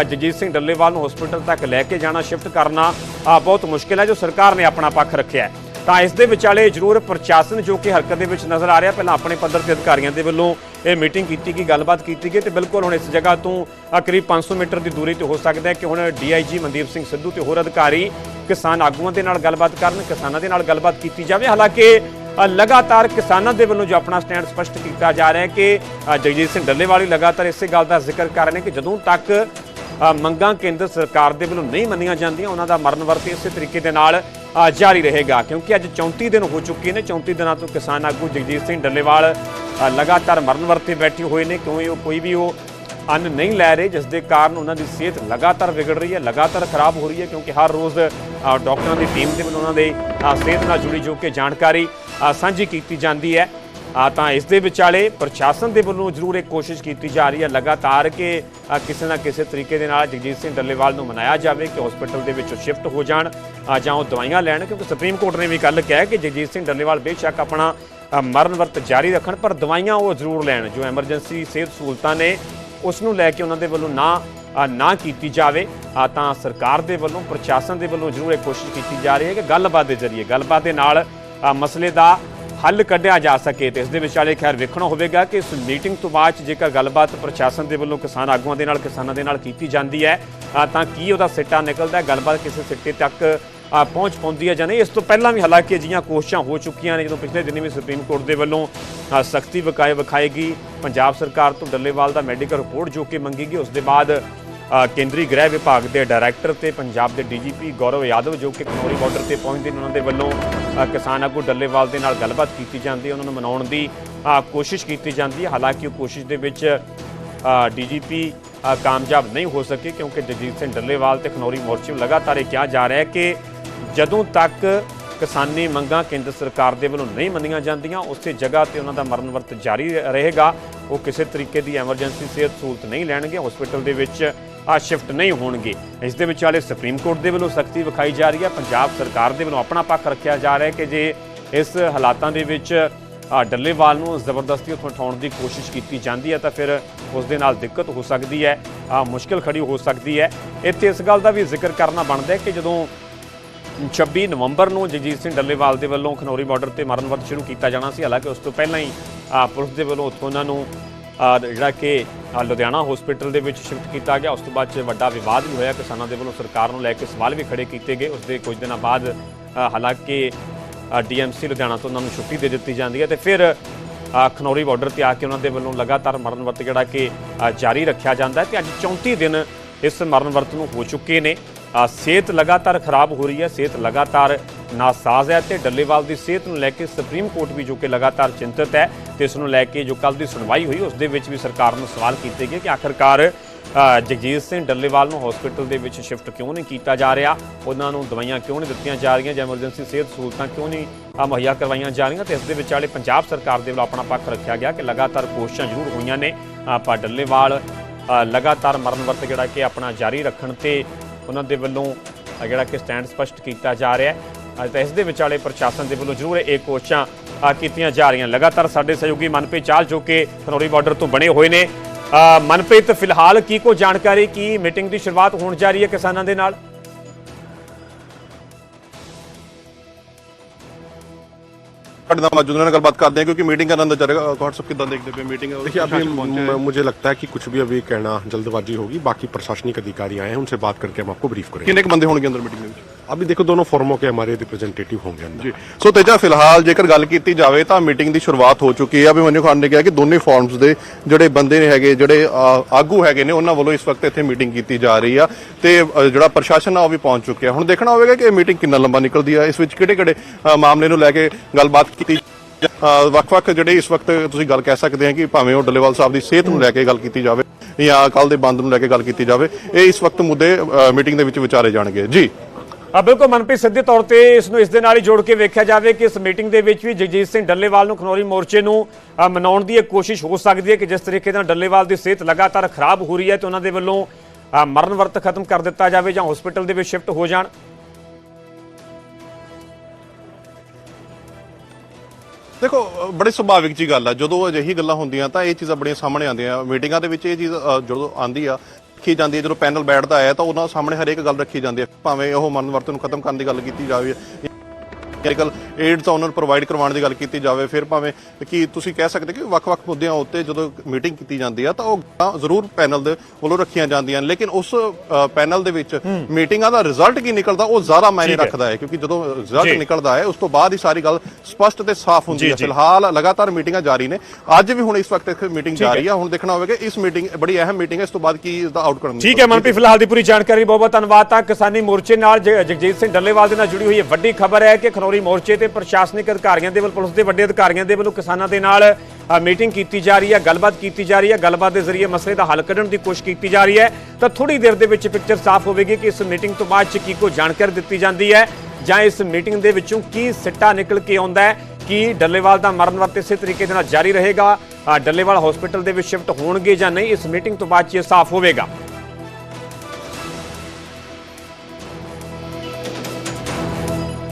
ਜਗਜੀਤ ਸਿੰਘ ਡੱਲੇਵਾਲ ਨੂੰ ਹਸਪੀਟਲ ਤੱਕ ਲੈ ਕੇ ਜਾਣਾ ਸ਼ਿਫਟ ਕਰਨਾ ਬਹੁਤ ਮੁਸ਼ਕਿਲ ਹੈ ਜੋ ਸਰਕਾਰ ਨੇ ਆਪਣਾ ਪੱਖ ਰੱਖਿਆ ਤਾਂ ਇਸ ਦੇ ਵਿਚਾਲੇ ਜ਼ਰੂਰ ਪ੍ਰਸ਼ਾਸਨ ਜੋ ਕਿ ਹਰਕਤ ਦੇ ਵਿੱਚ ਨਜ਼ਰ ਆ ਰਿਹਾ, ਪਹਿਲਾਂ ਆਪਣੇ ਪੱਧਰ ਤੇ ਅਧਿਕਾਰੀਆਂ ਦੇ ਵੱਲੋਂ ਇਹ ਮੀਟਿੰਗ ਕੀਤੀ ਗਈ ਗੱਲਬਾਤ ਕੀਤੀ ਗਈ ਤੇ ਬਿਲਕੁਲ ਹੁਣ ਇਸ ਜਗ੍ਹਾ ਤੋਂ ਅ, ਕਰੀਬ 500 ਮੀਟਰ ਦੀ ਦੂਰੀ ਤੇ ਹੋ ਸਕਦਾ ਹੈ ਕਿ ਹੁਣ ਡੀਆਈਜੀ ਮਨਦੀਪ ਸਿੰਘ ਸਿੱਧੂ ਤੇ ਹੋਰ ਅਧਿਕਾਰੀ ਕਿਸਾਨ ਆਗੂਆਂ ਦੇ ਨਾਲ ਗੱਲਬਾਤ ਕਰਨ ਕਿਸਾਨਾਂ ਦੇ ਨਾਲ ਗੱਲਬਾਤ ਕੀਤੀ ਜਾਵੇ। ਹਾਲਾਂਕਿ ਲਗਾਤਾਰ ਕਿਸਾਨਾਂ ਦੇ ਵੱਲੋਂ ਜੋ ਆਪਣਾ ਸਟੈਂਡ ਸਪਸ਼ਟ ਕੀਤਾ ਜਾ ਰਿਹਾ ਹੈ ਕਿ ਜਗਜੀਤ ਸਿੰਘ ਡੱਲੇਵਾਲੀ ਲਗਾਤਾਰ ਇਸੇ ਗੱਲ ਦਾ ਜ਼ਿਕਰ ਕਰ ਰਹੇ ਨੇ ਕਿ ਜਦੋਂ ਤੱਕ ਮੰਗਾਂ ਕੇਂਦਰ ਸਰਕਾਰ ਦੇ ਵੱਲੋਂ ਨਹੀਂ ਮੰਨੀਆਂ ਜਾਂਦੀਆਂ ਉਹਨਾਂ ਦਾ ਮਰਨ ਵਰਤ ਇਸੇ ਤਰੀਕੇ ਦੇ ਨਾਲ ਜਾਰੀ ਰਹੇਗਾ। ਕਿਉਂਕਿ ਅੱਜ 34 ਦਿਨ ਹੋ ਚੁੱਕੇ ਨੇ 34 ਦਿਨਾਂ ਤੋਂ ਕਿਸਾਨ ਆਗੂ ਜਗਜੀਤ ਸਿੰਘ ਡੱਲੇਵਾਲ ਲਗਾਤਾਰ ਮਰਨ ਵਰਤੇ ਬੈਠੇ ਹੋਏ ਨੇ ਕਿਉਂਕਿ ਉਹ ਕੋਈ ਵੀ ਉਹ ਅੰਨ ਨਹੀਂ ਲੈ ਰਹੇ ਜਿਸ ਦੇ ਕਾਰਨ ਉਹਨਾਂ ਦੀ ਸਿਹਤ ਲਗਾਤਾਰ ਵਿਗੜ ਰਹੀ ਹੈ ਲਗਾਤਾਰ ਖਰਾਬ ਹੋ ਰਹੀ ਹੈ ਕਿਉਂਕਿ ਹਰ ਰੋਜ਼ ਅ, ਡਾਕਟਰਾਂ ਦੀ ਟੀਮ ਦੇ ਵੱਲੋਂ ਉਹਨਾਂ ਦੇ ਸਿਹਤ ਨਾਲ ਜੁੜੀ ਜੋ ਕਿ ਜਾਣਕਾਰੀ ਸਾਂਝੀ ਕੀਤੀ ਜਾਂਦੀ ਹੈ। ਆ ਤਾਂ ਇਸ ਦੇ ਵਿਚਾਲੇ ਪ੍ਰਸ਼ਾਸਨ ਦੇ ਵੱਲੋਂ ਜ਼ਰੂਰ ਇੱਕ ਕੋਸ਼ਿਸ਼ ਕੀਤੀ ਜਾ ਰਹੀ ਹੈ ਲਗਾਤਾਰ ਕਿ ਕਿਸੇ ਨਾ ਕਿਸੇ ਤਰੀਕੇ ਦੇ ਨਾਲ ਜਗਜੀਤ ਸਿੰਘ ਡੱਲੇਵਾਲ ਨੂੰ ਮਨਾਇਆ ਜਾਵੇ ਕਿ ਹਸਪੀਟਲ ਦੇ ਵਿੱਚ ਸ਼ਿਫਟ ਹੋ ਜਾਣ ਜਾਂ ਉਹ ਦਵਾਈਆਂ ਲੈਣ, ਕਿਉਂਕਿ ਸੁਪਰੀਮ ਕੋਰਟ ਨੇ ਵੀ ਕੱਲ ਕਿਹਾ ਕਿ ਜਗਜੀਤ ਸਿੰਘ ਡੱਲੇਵਾਲ ਬੇਸ਼ੱਕ ਆਪਣਾ ਮਰਨ ਵਰਤ ਜਾਰੀ ਰੱਖਣ, ਪਰ ਦਵਾਈਆਂ ਉਹ ਜ਼ਰੂਰ ਲੈਣ, ਜੋ ਐਮਰਜੈਂਸੀ ਸਿਹਤ ਸਹੂਲਤਾਂ ਨੇ, ਉਸ ਨੂੰ ਲੈ ਕੇ ਉਹਨਾਂ ਦੇ ਵੱਲੋਂ ਨਾ ਨਾ ਕੀਤੀ ਜਾਵੇ। ਆ ਤਾਂ ਸਰਕਾਰ ਦੇ ਵੱਲੋਂ, ਪ੍ਰਸ਼ਾਸਨ ਦੇ ਵੱਲੋਂ ਜ਼ਰੂਰ ਇਹ ਕੋਸ਼ਿਸ਼ ਕੀਤੀ ਜਾ ਰਹੀ ਹੈ ਕਿ ਗੱਲਬਾਤ ਦੇ ਜ਼ਰੀਏ, ਗੱਲਬਾਤ ਦੇ ਨਾਲ ਮਸਲੇ ਦਾ ਹੱਲ ਕੱਢਿਆ ਜਾ ਸਕੇ ਤੇ ਇਸ ਦੇ ਵਿਚਾਲੇ ਖੈਰ ਵੇਖਣਾ ਹੋਵੇਗਾ ਕਿ ਇਸ ਮੀਟਿੰਗ ਤੋਂ ਬਾਅਦ 'ਚ ਜੇਕਰ ਗੱਲਬਾਤ ਪ੍ਰਸ਼ਾਸਨ ਦੇ ਵੱਲੋਂ ਕਿਸਾਨ ਆਗੂਆਂ ਦੇ ਨਾਲ, ਕਿਸਾਨਾਂ ਦੇ ਨਾਲ ਕੀਤੀ ਜਾਂਦੀ ਹੈ ਤਾਂ ਕੀ ਉਹਦਾ ਸਿੱਟਾ ਨਿਕਲਦਾ ਹੈ? ਗੱਲਬਾਤ ਕਿਸੇ ਸਿੱਟੇ ਤੱਕ ਪਹੁੰਚ ਪਾਉਂਦੀ ਹੈ ਜਾਂ ਨਹੀਂ? ਇਸ ਤੋਂ ਪਹਿਲਾਂ ਵੀ ਹਾਲਾਂਕਿ ਅਜਿਹੀਆਂ ਕੋਸ਼ਿਸ਼ਾਂ ਹੋ ਚੁੱਕੀਆਂ ਨੇ ਜਦੋਂ ਪਿਛਲੇ ਦਿਨੀ ਵੀ ਸੁਪਰੀਮ ਕੋਰਟ ਦੇ ਵੱਲੋਂ ਸਖਤੀ ਵਿਕਾਏ ਵਿਖਾਏਗੀ ਪੰਜਾਬ ਸਰਕਾਰ ਤੋਂ ਡੱਲੇਵਾਲ ਦਾ ਮੈਡੀਕਲ ਰਿਪੋਰਟ ਜੋ ਕਿ ਮੰਗੇਗੀ ਉਸ ਦੇ ਬਾਅਦ ਕੇਂਦਰੀ ਗ੍ਰਹਿ ਵਿਭਾਗ ਦੇ ਡਾਇਰੈਕਟਰ ਤੇ ਪੰਜਾਬ ਦੇ ਡੀਜੀਪੀ ਗੌਰਵ ਯਾਦਵ, ਜੋ ਕਿ ਕਨੌਰੀ ਬਾਰਡਰ ਤੇ ਪਹੁੰਚਦੇ ਨੇ, ਉਹਨਾਂ ਦੇ ਵੱਲੋਂ ਕਿਸਾਨ ਆਗੂ ਡੱਲੇਵਾਲ ਦੇ ਨਾਲ ਗੱਲਬਾਤ ਕੀਤੀ ਜਾਂਦੀ ਹੈ, ਉਹਨਾਂ ਨੂੰ ਮਨਾਉਣ ਦੀ ਕੋਸ਼ਿਸ਼ ਕੀਤੀ ਜਾਂਦੀ ਹੈ। ਹਾਲਾਂਕਿ ਉਹ ਕੋਸ਼ਿਸ਼ ਦੇ ਵਿੱਚ ਡੀਜੀਪੀ ਕਾਮਯਾਬ ਨਹੀਂ ਹੋ ਸਕੇ, ਕਿਉਂਕਿ ਜਗਜੀਤ ਸਿੰਘ ਡੱਲੇਵਾਲ ਤੇ ਖਨੌਰੀ ਮੋਰਚੇ ਨੂੰ ਲਗਾਤਾਰ ਇਹ ਕਿਹਾ ਜਾ ਰਿਹਾ ਹੈ ਕਿ ਜਦੋਂ ਤੱਕ ਕਿਸਾਨੀ ਮੰਗਾਂ ਕੇਂਦਰ ਸਰਕਾਰ ਦੇ ਵੱਲੋਂ ਨਹੀਂ ਮੰਨੀਆਂ ਜਾਂਦੀਆਂ, ਉਸੇ ਜਗ੍ਹਾ ਤੇ ਉਹਨਾਂ ਦਾ ਮਰਨ ਵਰਤ ਜਾਰੀ ਰਹੇਗਾ। ਉਹ ਕਿਸੇ ਤਰੀਕੇ ਦੀ ਐਮਰਜੈਂਸੀ ਸਿਹਤ ਸਹੂਲਤ ਨਹੀਂ ਲੈਣਗੇ। ਹਸਪੀਟਲ ਦੇ ਵਿੱਚ ਆ ਸ਼ਿਫਟ ਨਹੀਂ ਹੋਣਗੇ। ਇਸ ਦੇ ਵਿਚਾਲੇ ਸੁਪਰੀਮ ਕੋਰਟ ਦੇ ਵੱਲੋਂ ਸਖਤੀ ਵਿਖਾਈ ਜਾ ਰਹੀ ਹੈ। ਪੰਜਾਬ ਸਰਕਾਰ ਦੇ ਵੱਲੋਂ ਆਪਣਾ ਪੱਖ ਰੱਖਿਆ ਜਾ ਰਿਹਾ ਹੈ ਕਿ ਜੇ ਇਸ ਹਾਲਾਤਾਂ ਦੇ ਵਿੱਚ ਡੱਲੇਵਾਲ ਨੂੰ ਜ਼ਬਰਦਸਤੀ ਉੱਥੋਂ ਉਠਾਉਣ ਦੀ ਕੋਸ਼ਿਸ਼ ਕੀਤੀ ਜਾਂਦੀ ਹੈ ਤਾਂ ਫਿਰ ਉਸ ਦੇ ਨਾਲ ਦਿੱਕਤ ਹੋ ਸਕਦੀ ਹੈ। ਆ, ਮੁਸ਼ਕਲ ਖੜੀ ਹੋ ਸਕਦੀ ਹੈ। ਇੱਥੇ ਇਸ ਗੱਲ ਦਾ ਵੀ ਜ਼ਿਕਰ ਕਰਨਾ ਬਣਦਾ ਹੈ ਕਿ ਜਦੋਂ 26 ਨਵੰਬਰ ਨੂੰ ਜਗਜੀਤ ਸਿੰਘ ਡੱਲੇਵਾਲ ਦੇ ਵੱਲੋਂ ਖਨੌਰੀ ਬਾਰਡਰ ਤੇ ਮਰਨ ਵਰਤ ਸ਼ੁਰੂ ਕੀਤਾ ਜਾਣਾ ਸੀ, ਹਾਲਾਂਕਿ ਉਸ ਤੋਂ ਪਹਿਲਾਂ ਹੀ ਪੁਲਿਸ ਦੇ ਵੱਲੋਂ ਉੱਥੋਂ ਉਹਨਾਂ ਨੂੰ ਜਿਹੜਾ ਕਿ ਲੁਧਿਆਣਾ ਹਸਪੀਟਲ ਦੇ ਵਿੱਚ ਸ਼ਿਫਟ ਕੀਤਾ ਗਿਆ। ਉਸ ਤੋਂ ਬਾਅਦ 'ਚ ਵੱਡਾ ਵਿਵਾਦ ਵੀ ਹੋਇਆ। ਕਿਸਾਨਾਂ ਦੇ ਵੱਲੋਂ ਸਰਕਾਰ ਨੂੰ ਲੈ ਕੇ ਸਵਾਲ ਵੀ ਖੜੇ ਕੀਤੇ ਗਏ। ਉਸ ਦੇ ਕੁਝ ਦਿਨਾਂ ਬਾਅਦ ਆ, ਹਾਲਾਂਕਿ ਡੀਐਮਸੀ ਲੁਧਿਆਣਾ ਤੋਂ ਉਹਨਾਂ ਨੂੰ ਛੁੱਟੀ ਦੇ ਦਿੱਤੀ ਜਾਂਦੀ ਹੈ ਤੇ ਫਿਰ ਖਨੌਰੀ ਬਾਰਡਰ ਤੇ ਆ ਕੇ ਉਹਨਾਂ ਦੇ ਵੱਲੋਂ ਲਗਾਤਾਰ ਮਰਨ ਵਰਤ ਜਿਹੜਾ ਕਿ ਜਾਰੀ ਰੱਖਿਆ ਜਾਂਦਾ ਹੈ ਤੇ ਅੱਜ 34 ਦਿਨ ਇਸ ਮਰਨ ਵਰਤ ਨੂੰ ਹੋ ਚੁੱਕੇ ਨੇ। ਸਿਹਤ ਲਗਾਤਾਰ ਖਰਾਬ ਹੋ ਰਹੀ ਹੈ ਸਿਹਤ ਲਗਾਤਾਰ ਨਾਸਾਜ਼ ਹੈ ਤੇ ਡੱਲੇਵਾਲ ਦੀ ਸਿਹਤ ਨੂੰ ਲੈ ਕੇ ਸੁਪਰੀਮ ਕੋਰਟ ਵੀ ਜੋ ਕਿ ਲਗਾਤਾਰ ਚਿੰਤਤ ਹੈ ਤੇ ਇਸ ਨੂੰ ਲੈ ਕੇ ਜੋ ਕੱਲ ਦੀ ਸੁਣਵਾਈ ਹੋਈ ਉਸ ਦੇ ਵਿੱਚ ਵੀ ਸਰਕਾਰ ਨੂੰ ਸਵਾਲ ਕੀਤੇ ਗਏ ਕਿ ਆਖਰਕਾਰ ਜਗਜੀਤ ਸਿੰਘ ਡੱਲੇਵਾਲ ਨੂੰ ਹਸਪੀਟਲ ਦੇ ਵਿੱਚ ਸ਼ਿਫਟ ਕਿਉਂ ਨਹੀਂ ਕੀਤਾ ਜਾ ਰਿਹਾ? ਉਹਨਾਂ ਨੂੰ ਦਵਾਈਆਂ ਕਿਉਂ ਨਹੀਂ ਦਿੱਤੀਆਂ ਜਾ ਰਹੀਆਂ? ਜਾਂ ਐਮਰਜੈਂਸੀ ਸਿਹਤ ਸਹੂਲਤਾਂ ਕਿਉਂ ਨਹੀਂ ਮੁਹੱਈਆ ਕਰਵਾਈਆਂ ਜਾ ਰਹੀਆਂ? ਤੇ ਇਸ ਦੇ ਵਿਚਾਲੇ ਪੰਜਾਬ ਸਰਕਾਰ ਦੇ ਵੱਲੋਂ ਆਪਣਾ ਪੱਖ ਰੱਖਿਆ ਗਿਆ ਕਿ ਲਗਾਤਾਰ ਕੋਸ਼ਿਸ਼ਾਂ ਜ਼ਰੂਰ ਹੋਈਆਂ ਨੇ। ਅ, ਪਰ ਡੱਲੇਵਾਲ ਲਗਾਤਾਰ ਮਰਨ ਵਰਤ ਜਿਹੜਾ ਕਿ ਆਪਣਾ ਜਾਰੀ ਰੱਖਣ ਤੇ ਉਹਨਾਂ ਦੇ ਵੱਲੋਂ ਜਿਹੜਾ ਕਿ ਸਟੈਂਡ ਸਪਸ਼ਟ ਕੀਤਾ ਜਾ ਰਿਹਾ ਹੈ। ਤਾਂ ਇਸ ਦੇ ਵਿਚਾਲੇ ਪ੍ਰਸ਼ਾਸਨ ਦੇ ਵੱਲੋਂ ਜ਼ਰੂਰ ਇਹ ਕੋਸ਼ਿਸ਼ਾਂ ਕੀਤੀਆਂ ਜਾ ਰਹੀਆਂ। ਲਗਾਤਾਰ ਸਾਡੇ ਸਹਿਯੋਗੀ ਮਨਪ੍ਰੀਤ ਚਾਲ ਜੋ ਕਿ ਖਨੌਰੀ ਬਾਰਡਰ ਤੋਂ ਬਣੇ ਹੋਏ ਨੇ। ਮਨਪ੍ਰੀਤ, ਫਿਲਹਾਲ ਕੀ ਕੋ ਜਾਣਕਾਰੀ, ਕੀ ਮੀਟਿੰਗ ਦੀ ਸ਼ੁਰੂਆਤ ਹੋਣ ਜਾ ਰਹੀ ਹੈ ਕਿਸਾਨਾਂ ਦੇ ਨਾਲ? ਸਾਡੇ ਨਾਲ ਮੌਜੂਦ ਨਾਲ ਗੱਲਬਾਤ ਕਰਦੇ ਹਾਂ ਕਿਉਂਕਿ ਮੀਟਿੰਗ ਕਰਨ ਦਾ ਜਰਗਾ ਕੌਣ ਸਭ ਕਿਦਾਂ ਦੇਖਦੇ ਪਏ ਮੀਟਿੰਗ देखिए अभी म- मुझे लगता है कि कुछ भी अभी कहना जल्दबाजी होगी बाकी प्रशासनिक अधिकारी आए हैं उनसे बात करके हम आपको ब्रीफ करेंगे ਕਿੰਨੇ ਕੁ ਬੰਦੇ ਹੋਣਗੇ ਅੰਦਰ ਮੀਟਿੰਗ ਦੇ ਵਿੱਚ अभी देखो दोनों फॉर्मों के हमारे रिप्रेजेंटेटिव होंगे अंदर ਜੀ ਸੋ ਤੇਜਾ ਫਿਲਹਾਲ ਜੇਕਰ ਗੱਲ ਕੀਤੀ ਜਾਵੇ ਤਾਂ ਮੀਟਿੰਗ ਦੀ ਸ਼ੁਰੂਆਤ ਹੋ ਚੁੱਕੀ ਹੈ ਅਭਿਮਨਿਊ ਖਾਨ ਨੇ ਕਿਹਾ ਕਿ ਦੋਨੇ ਫਾਰਮਸ ਦੇ ਜਿਹੜੇ ਬੰਦੇ ਨੇ ਹੈਗੇ ਜਿਹੜੇ ਅ, ਆਗੂ ਹੈਗੇ ਨੇ ਉਹਨਾਂ ਵੱਲੋਂ ਇਸ ਵਕਤ ਇੱਥੇ ਮੀਟਿੰਗ ਕੀਤੀ ਜਾ ਰਹੀ ਆ ਤੇ ਅ, ਜਿਹੜਾ ਪ੍ਰਸ਼ਾਸਨ ਆ ਉਹ ਵੀ ਪਹੁੰਚ ਚੁੱਕਿਆ ਹੁਣ ਦੇਖਣਾ ਹੋਵੇਗਾ ਕਿ ਇਹ ਮੀਟਿੰਗ ਕਿੰਨਾ ਲੰਬਾ ਨਿਕਲਦੀ ਆ ਇਸ ਵਿੱਚ ਕਿਹੜੇ ਕਿਹੜੇ ਮਾਮਲੇ ਨੂੰ ਲੈ ਕੇ ਗੱਲਬਾਤ ਕੀਤੀ ਅ, ਵੱਖ-ਵੱਖ ਜਿਹੜੇ ਇਸ ਵਕਤ ਤੁਸੀਂ ਗੱਲ ਕਹਿ ਸਕਦੇ ਆ ਕਿ ਭਾਵੇਂ ਉਹ ਡੱਲੇਵਾਲ ਸਾਹਿਬ ਦੀ ਸਿਹਤ ਨੂੰ ਲੈ ਕੇ ਗੱਲ ਕੀਤੀ ਜਾਵੇ ਜਾਂ ਕੱਲ ਦੇ ਬੰਦ ਨੂੰ ਲੈ ਕੇ ਗੱਲ ਕੀਤੀ ਜਾਵੇ ਇਹ ਇਸ ਵਕਤ ਮੁੱਦੇ ਮੀਟਿੰਗ ਦੇ ਵਿੱਚ ਵਿਚਾਰੇ ਜਾਣਗੇ ਜੀ ਆ ਬਿਲਕੁਲ ਮਨਪ੍ਰੀਤ ਸਿੱਧੇ ਤੌਰ ਤੇ ਇਸ ਨੂੰ ਇਸ ਦੇ ਨਾਲ ਹੀ ਜੋੜ ਕੇ ਵੇਖਿਆ ਜਾਵੇ ਕਿ ਇਸ ਮੀਟਿੰਗ ਦੇ ਵਿੱਚ ਵੀ ਜਗਜੀਤ ਸਿੰਘ ਡੱਲੇਵਾਲ ਨੂੰ ਖਨੌਰੀ ਮੋਰਚੇ ਨੂੰ ਮਨਾਉਣ ਦੀ ਇਹ ਕੋਸ਼ਿਸ਼ ਹੋ ਸਕਦੀ ਹੈ ਕਿ ਜਿਸ ਤਰੀਕੇ ਨਾਲ ਡੱਲੇਵਾਲ ਦੀ ਸਿਹਤ ਲਗਾਤਾਰ ਖਰਾਬ ਹੋ ਰਹੀ ਹੈ ਤੇ ਉਹਨਾਂ ਦੇ ਵੱਲੋਂ ਮਰਨ ਵਰਤ ਖਤਮ ਕਰ ਦਿੱਤਾ ਜਾਵੇ ਜਾਂ ਹਸਪੀਟਲ ਦੇ ਵਿੱਚ ਸ਼ਿਫਟ ਹੋ ਜਾਣ। ਦੇਖੋ ਅ, ਬੜੀ ਸੁਭਾਵਿਕ ਜੀ ਗੱਲ ਆ। ਜਦੋਂ ਅਜਿਹੀ ਗੱਲਾਂ ਹੁੰਦੀਆਂ ਤਾਂ ਇਹ ਚੀਜ਼ਾਂ ਬੜੀਆਂ ਸਾਹਮਣੇ ਆਉਂਦੀਆਂ। ਮੀਟਿੰਗਾਂ ਦੇ ਵਿੱਚ ਇਹ ਚੀਜ਼ ਜਦੋਂ ਆਂਦੀ ਆ ਰੱਖੀ ਜਾਂਦੀ ਹੈ। ਜਦੋਂ ਪੈਨਲ ਬੈਠਦਾ ਹੈ ਤਾਂ ਉਹਨਾਂ ਸਾਹਮਣੇ ਹਰੇਕ ਗੱਲ ਰੱਖੀ ਜਾਂਦੀ ਹੈ। ਭਾਵੇਂ ਉਹ ਮਨ ਵਰਤਨ ਨੂੰ ਖਤਮ ਕਰਨ ਦੀ ਗੱਲ ਕੀਤੀ ਜਾਵੇ। ਮੈਡੀਕਲ ਏਡ ਤਾਂ ਉਹਨਾਂ ਨੂੰ ਪ੍ਰੋਵਾਈਡ ਕਰਵਾਉਣ ਦੀ ਗੱਲ ਕੀਤੀ ਜਾਵੇ ਫਿਰ ਭਾਵੇਂ ਕਿ ਤੁਸੀਂ ਕਹਿ ਸਕਦੇ ਕਿ ਵੱਖ-ਵੱਖ ਮੁੱਦਿਆਂ ਉੱਤੇ ਜਦੋਂ ਮੀਟਿੰਗ ਕੀਤੀ ਜਾਂਦੀ ਆ ਤਾਂ ਉਹ ਜ਼ਰੂਰ ਪੈਨਲ ਦੇ ਵੱਲੋਂ ਰੱਖੀਆਂ ਜਾਂਦੀਆਂ ਨੇ ਲੇਕਿਨ ਉਸ ਪੈਨਲ ਦੇ ਵਿੱਚ ਮੀਟਿੰਗਾਂ ਦਾ ਰਿਜ਼ਲਟ ਕੀ ਨਿਕਲਦਾ ਉਹ ਜ਼ਿਆਦਾ ਮਾਇਨੇ। ਰੱਖਦਾ ਹੈ ਕਿਉਂਕਿ ਜਦੋਂ ਰਿਜ਼ਲਟ। ਨਿਕਲਦਾ ਹੈ ਉਸ ਤੋਂ ਬਾਅਦ ਹੀ ਸਾਰੀ ਗੱਲ ਸਪਸ਼ਟ ਤੇ ਸਾਫ਼ ਹੁੰਦੀ ਹੈ। ਫਿਲਹਾਲ ਲਗਾਤਾਰ ਮੀਟਿੰਗਾਂ ਜਾਰੀ ਨੇ ਅੱਜ ਵੀ ਹੁਣ ਇਸ ਵਕਤ ਇੱਕ ਮੀਟਿੰਗ। ਜਾਰੀ ਆ ਹੁਣ ਦੇਖਣਾ ਹੋਵੇਗਾ ਇਸ ਮੀਟਿੰਗ ਬੜੀ ਅਹਿਮ ਮੀਟਿੰਗ ਹੈ ਇਸ ਤੋਂ ਬਾਅਦ ਕੀ ਇਸ ਦਾ ਆਊਟਕਮ ਠੀਕ ਹੈ ਮਨਪ੍ਰੀਤ ਫਿਲਹਾਲ ਦੀ ਪੂਰੀ ਜਾਣਕਾਰੀ ਬਹੁਤ ਬਹੁਤ ਧੰਨਵਾਦ ਤਾਂ ਕਿਸਾਨੀ ਮੋਰਚੇ ਨਾਲ ਜਗਜੀਤ ਸਿੰਘ ਡੱਲੇਵਾਲ ਦੇ ਨਾਲ ਜੁੜੀ ਹੋਈ ਇਹ ਵੱਡੀ ਖਬਰ ਹੈ ਕਿ ਖਨੌਰੀ ਮੋਰਚੇ ਤੇ ਪ੍ਰਸ਼ਾਸਨਿਕ ਅਧਿਕਾਰੀਆਂ ਦੇ ਵੱਲ, ਪੁਲਿਸ ਦੇ ਵੱਡੇ ਅਧਿਕਾਰੀਆਂ ਦੇ ਵੱਲੋਂ ਕਿਸਾਨਾਂ ਦੇ ਨਾਲ ਮੀਟਿੰਗ ਕੀਤੀ ਜਾ ਰਹੀ ਹੈ, ਗੱਲਬਾਤ ਕੀਤੀ ਜਾ ਰਹੀ ਹੈ, ਗੱਲਬਾਤ ਦੇ ਜ਼ਰੀਏ ਮਸਲੇ ਦਾ ਹੱਲ ਕੱਢਣ ਦੀ ਕੋਸ਼ਿਸ਼ ਕੀਤੀ ਜਾ ਰਹੀ ਹੈ। ਤਾਂ ਥੋੜੀ ਦੇਰ ਦੇ ਵਿੱਚ ਪਿਕਚਰ ਸਾਫ਼ ਹੋਵੇਗੀ ਕਿ ਇਸ ਮੀਟਿੰਗ ਤੋਂ ਬਾਅਦ ਚ ਕੀ ਕੋ ਜਾਣਕਾਰੀ ਦਿੱਤੀ ਜਾਂਦੀ ਹੈ ਜਾਂ ਇਸ ਮੀਟਿੰਗ ਦੇ ਵਿੱਚੋਂ ਕੀ ਸਿੱਟਾ ਨਿਕਲ ਕੇ ਆਉਂਦਾ ਹੈ, ਕਿ ਡੱਲੇਵਾਲ ਦਾ ਮਰਨ ਵਰਤ ਇਸੇ ਤਰੀਕੇ ਦੇ ਨਾਲ ਜਾਰੀ ਰਹੇਗਾ ਡੱਲੇਵਾਲ ਹਸਪੀਟਲ ਦੇ ਵਿੱਚ ਸ਼ਿਫਟ ਹੋਣਗੇ ਜਾਂ ਨਹੀਂ, ਇਸ ਮੀਟਿੰਗ ਤੋਂ ਬਾਅਦ ਚ ਇਹ ਸਾਫ਼ ਹੋਵੇਗਾ।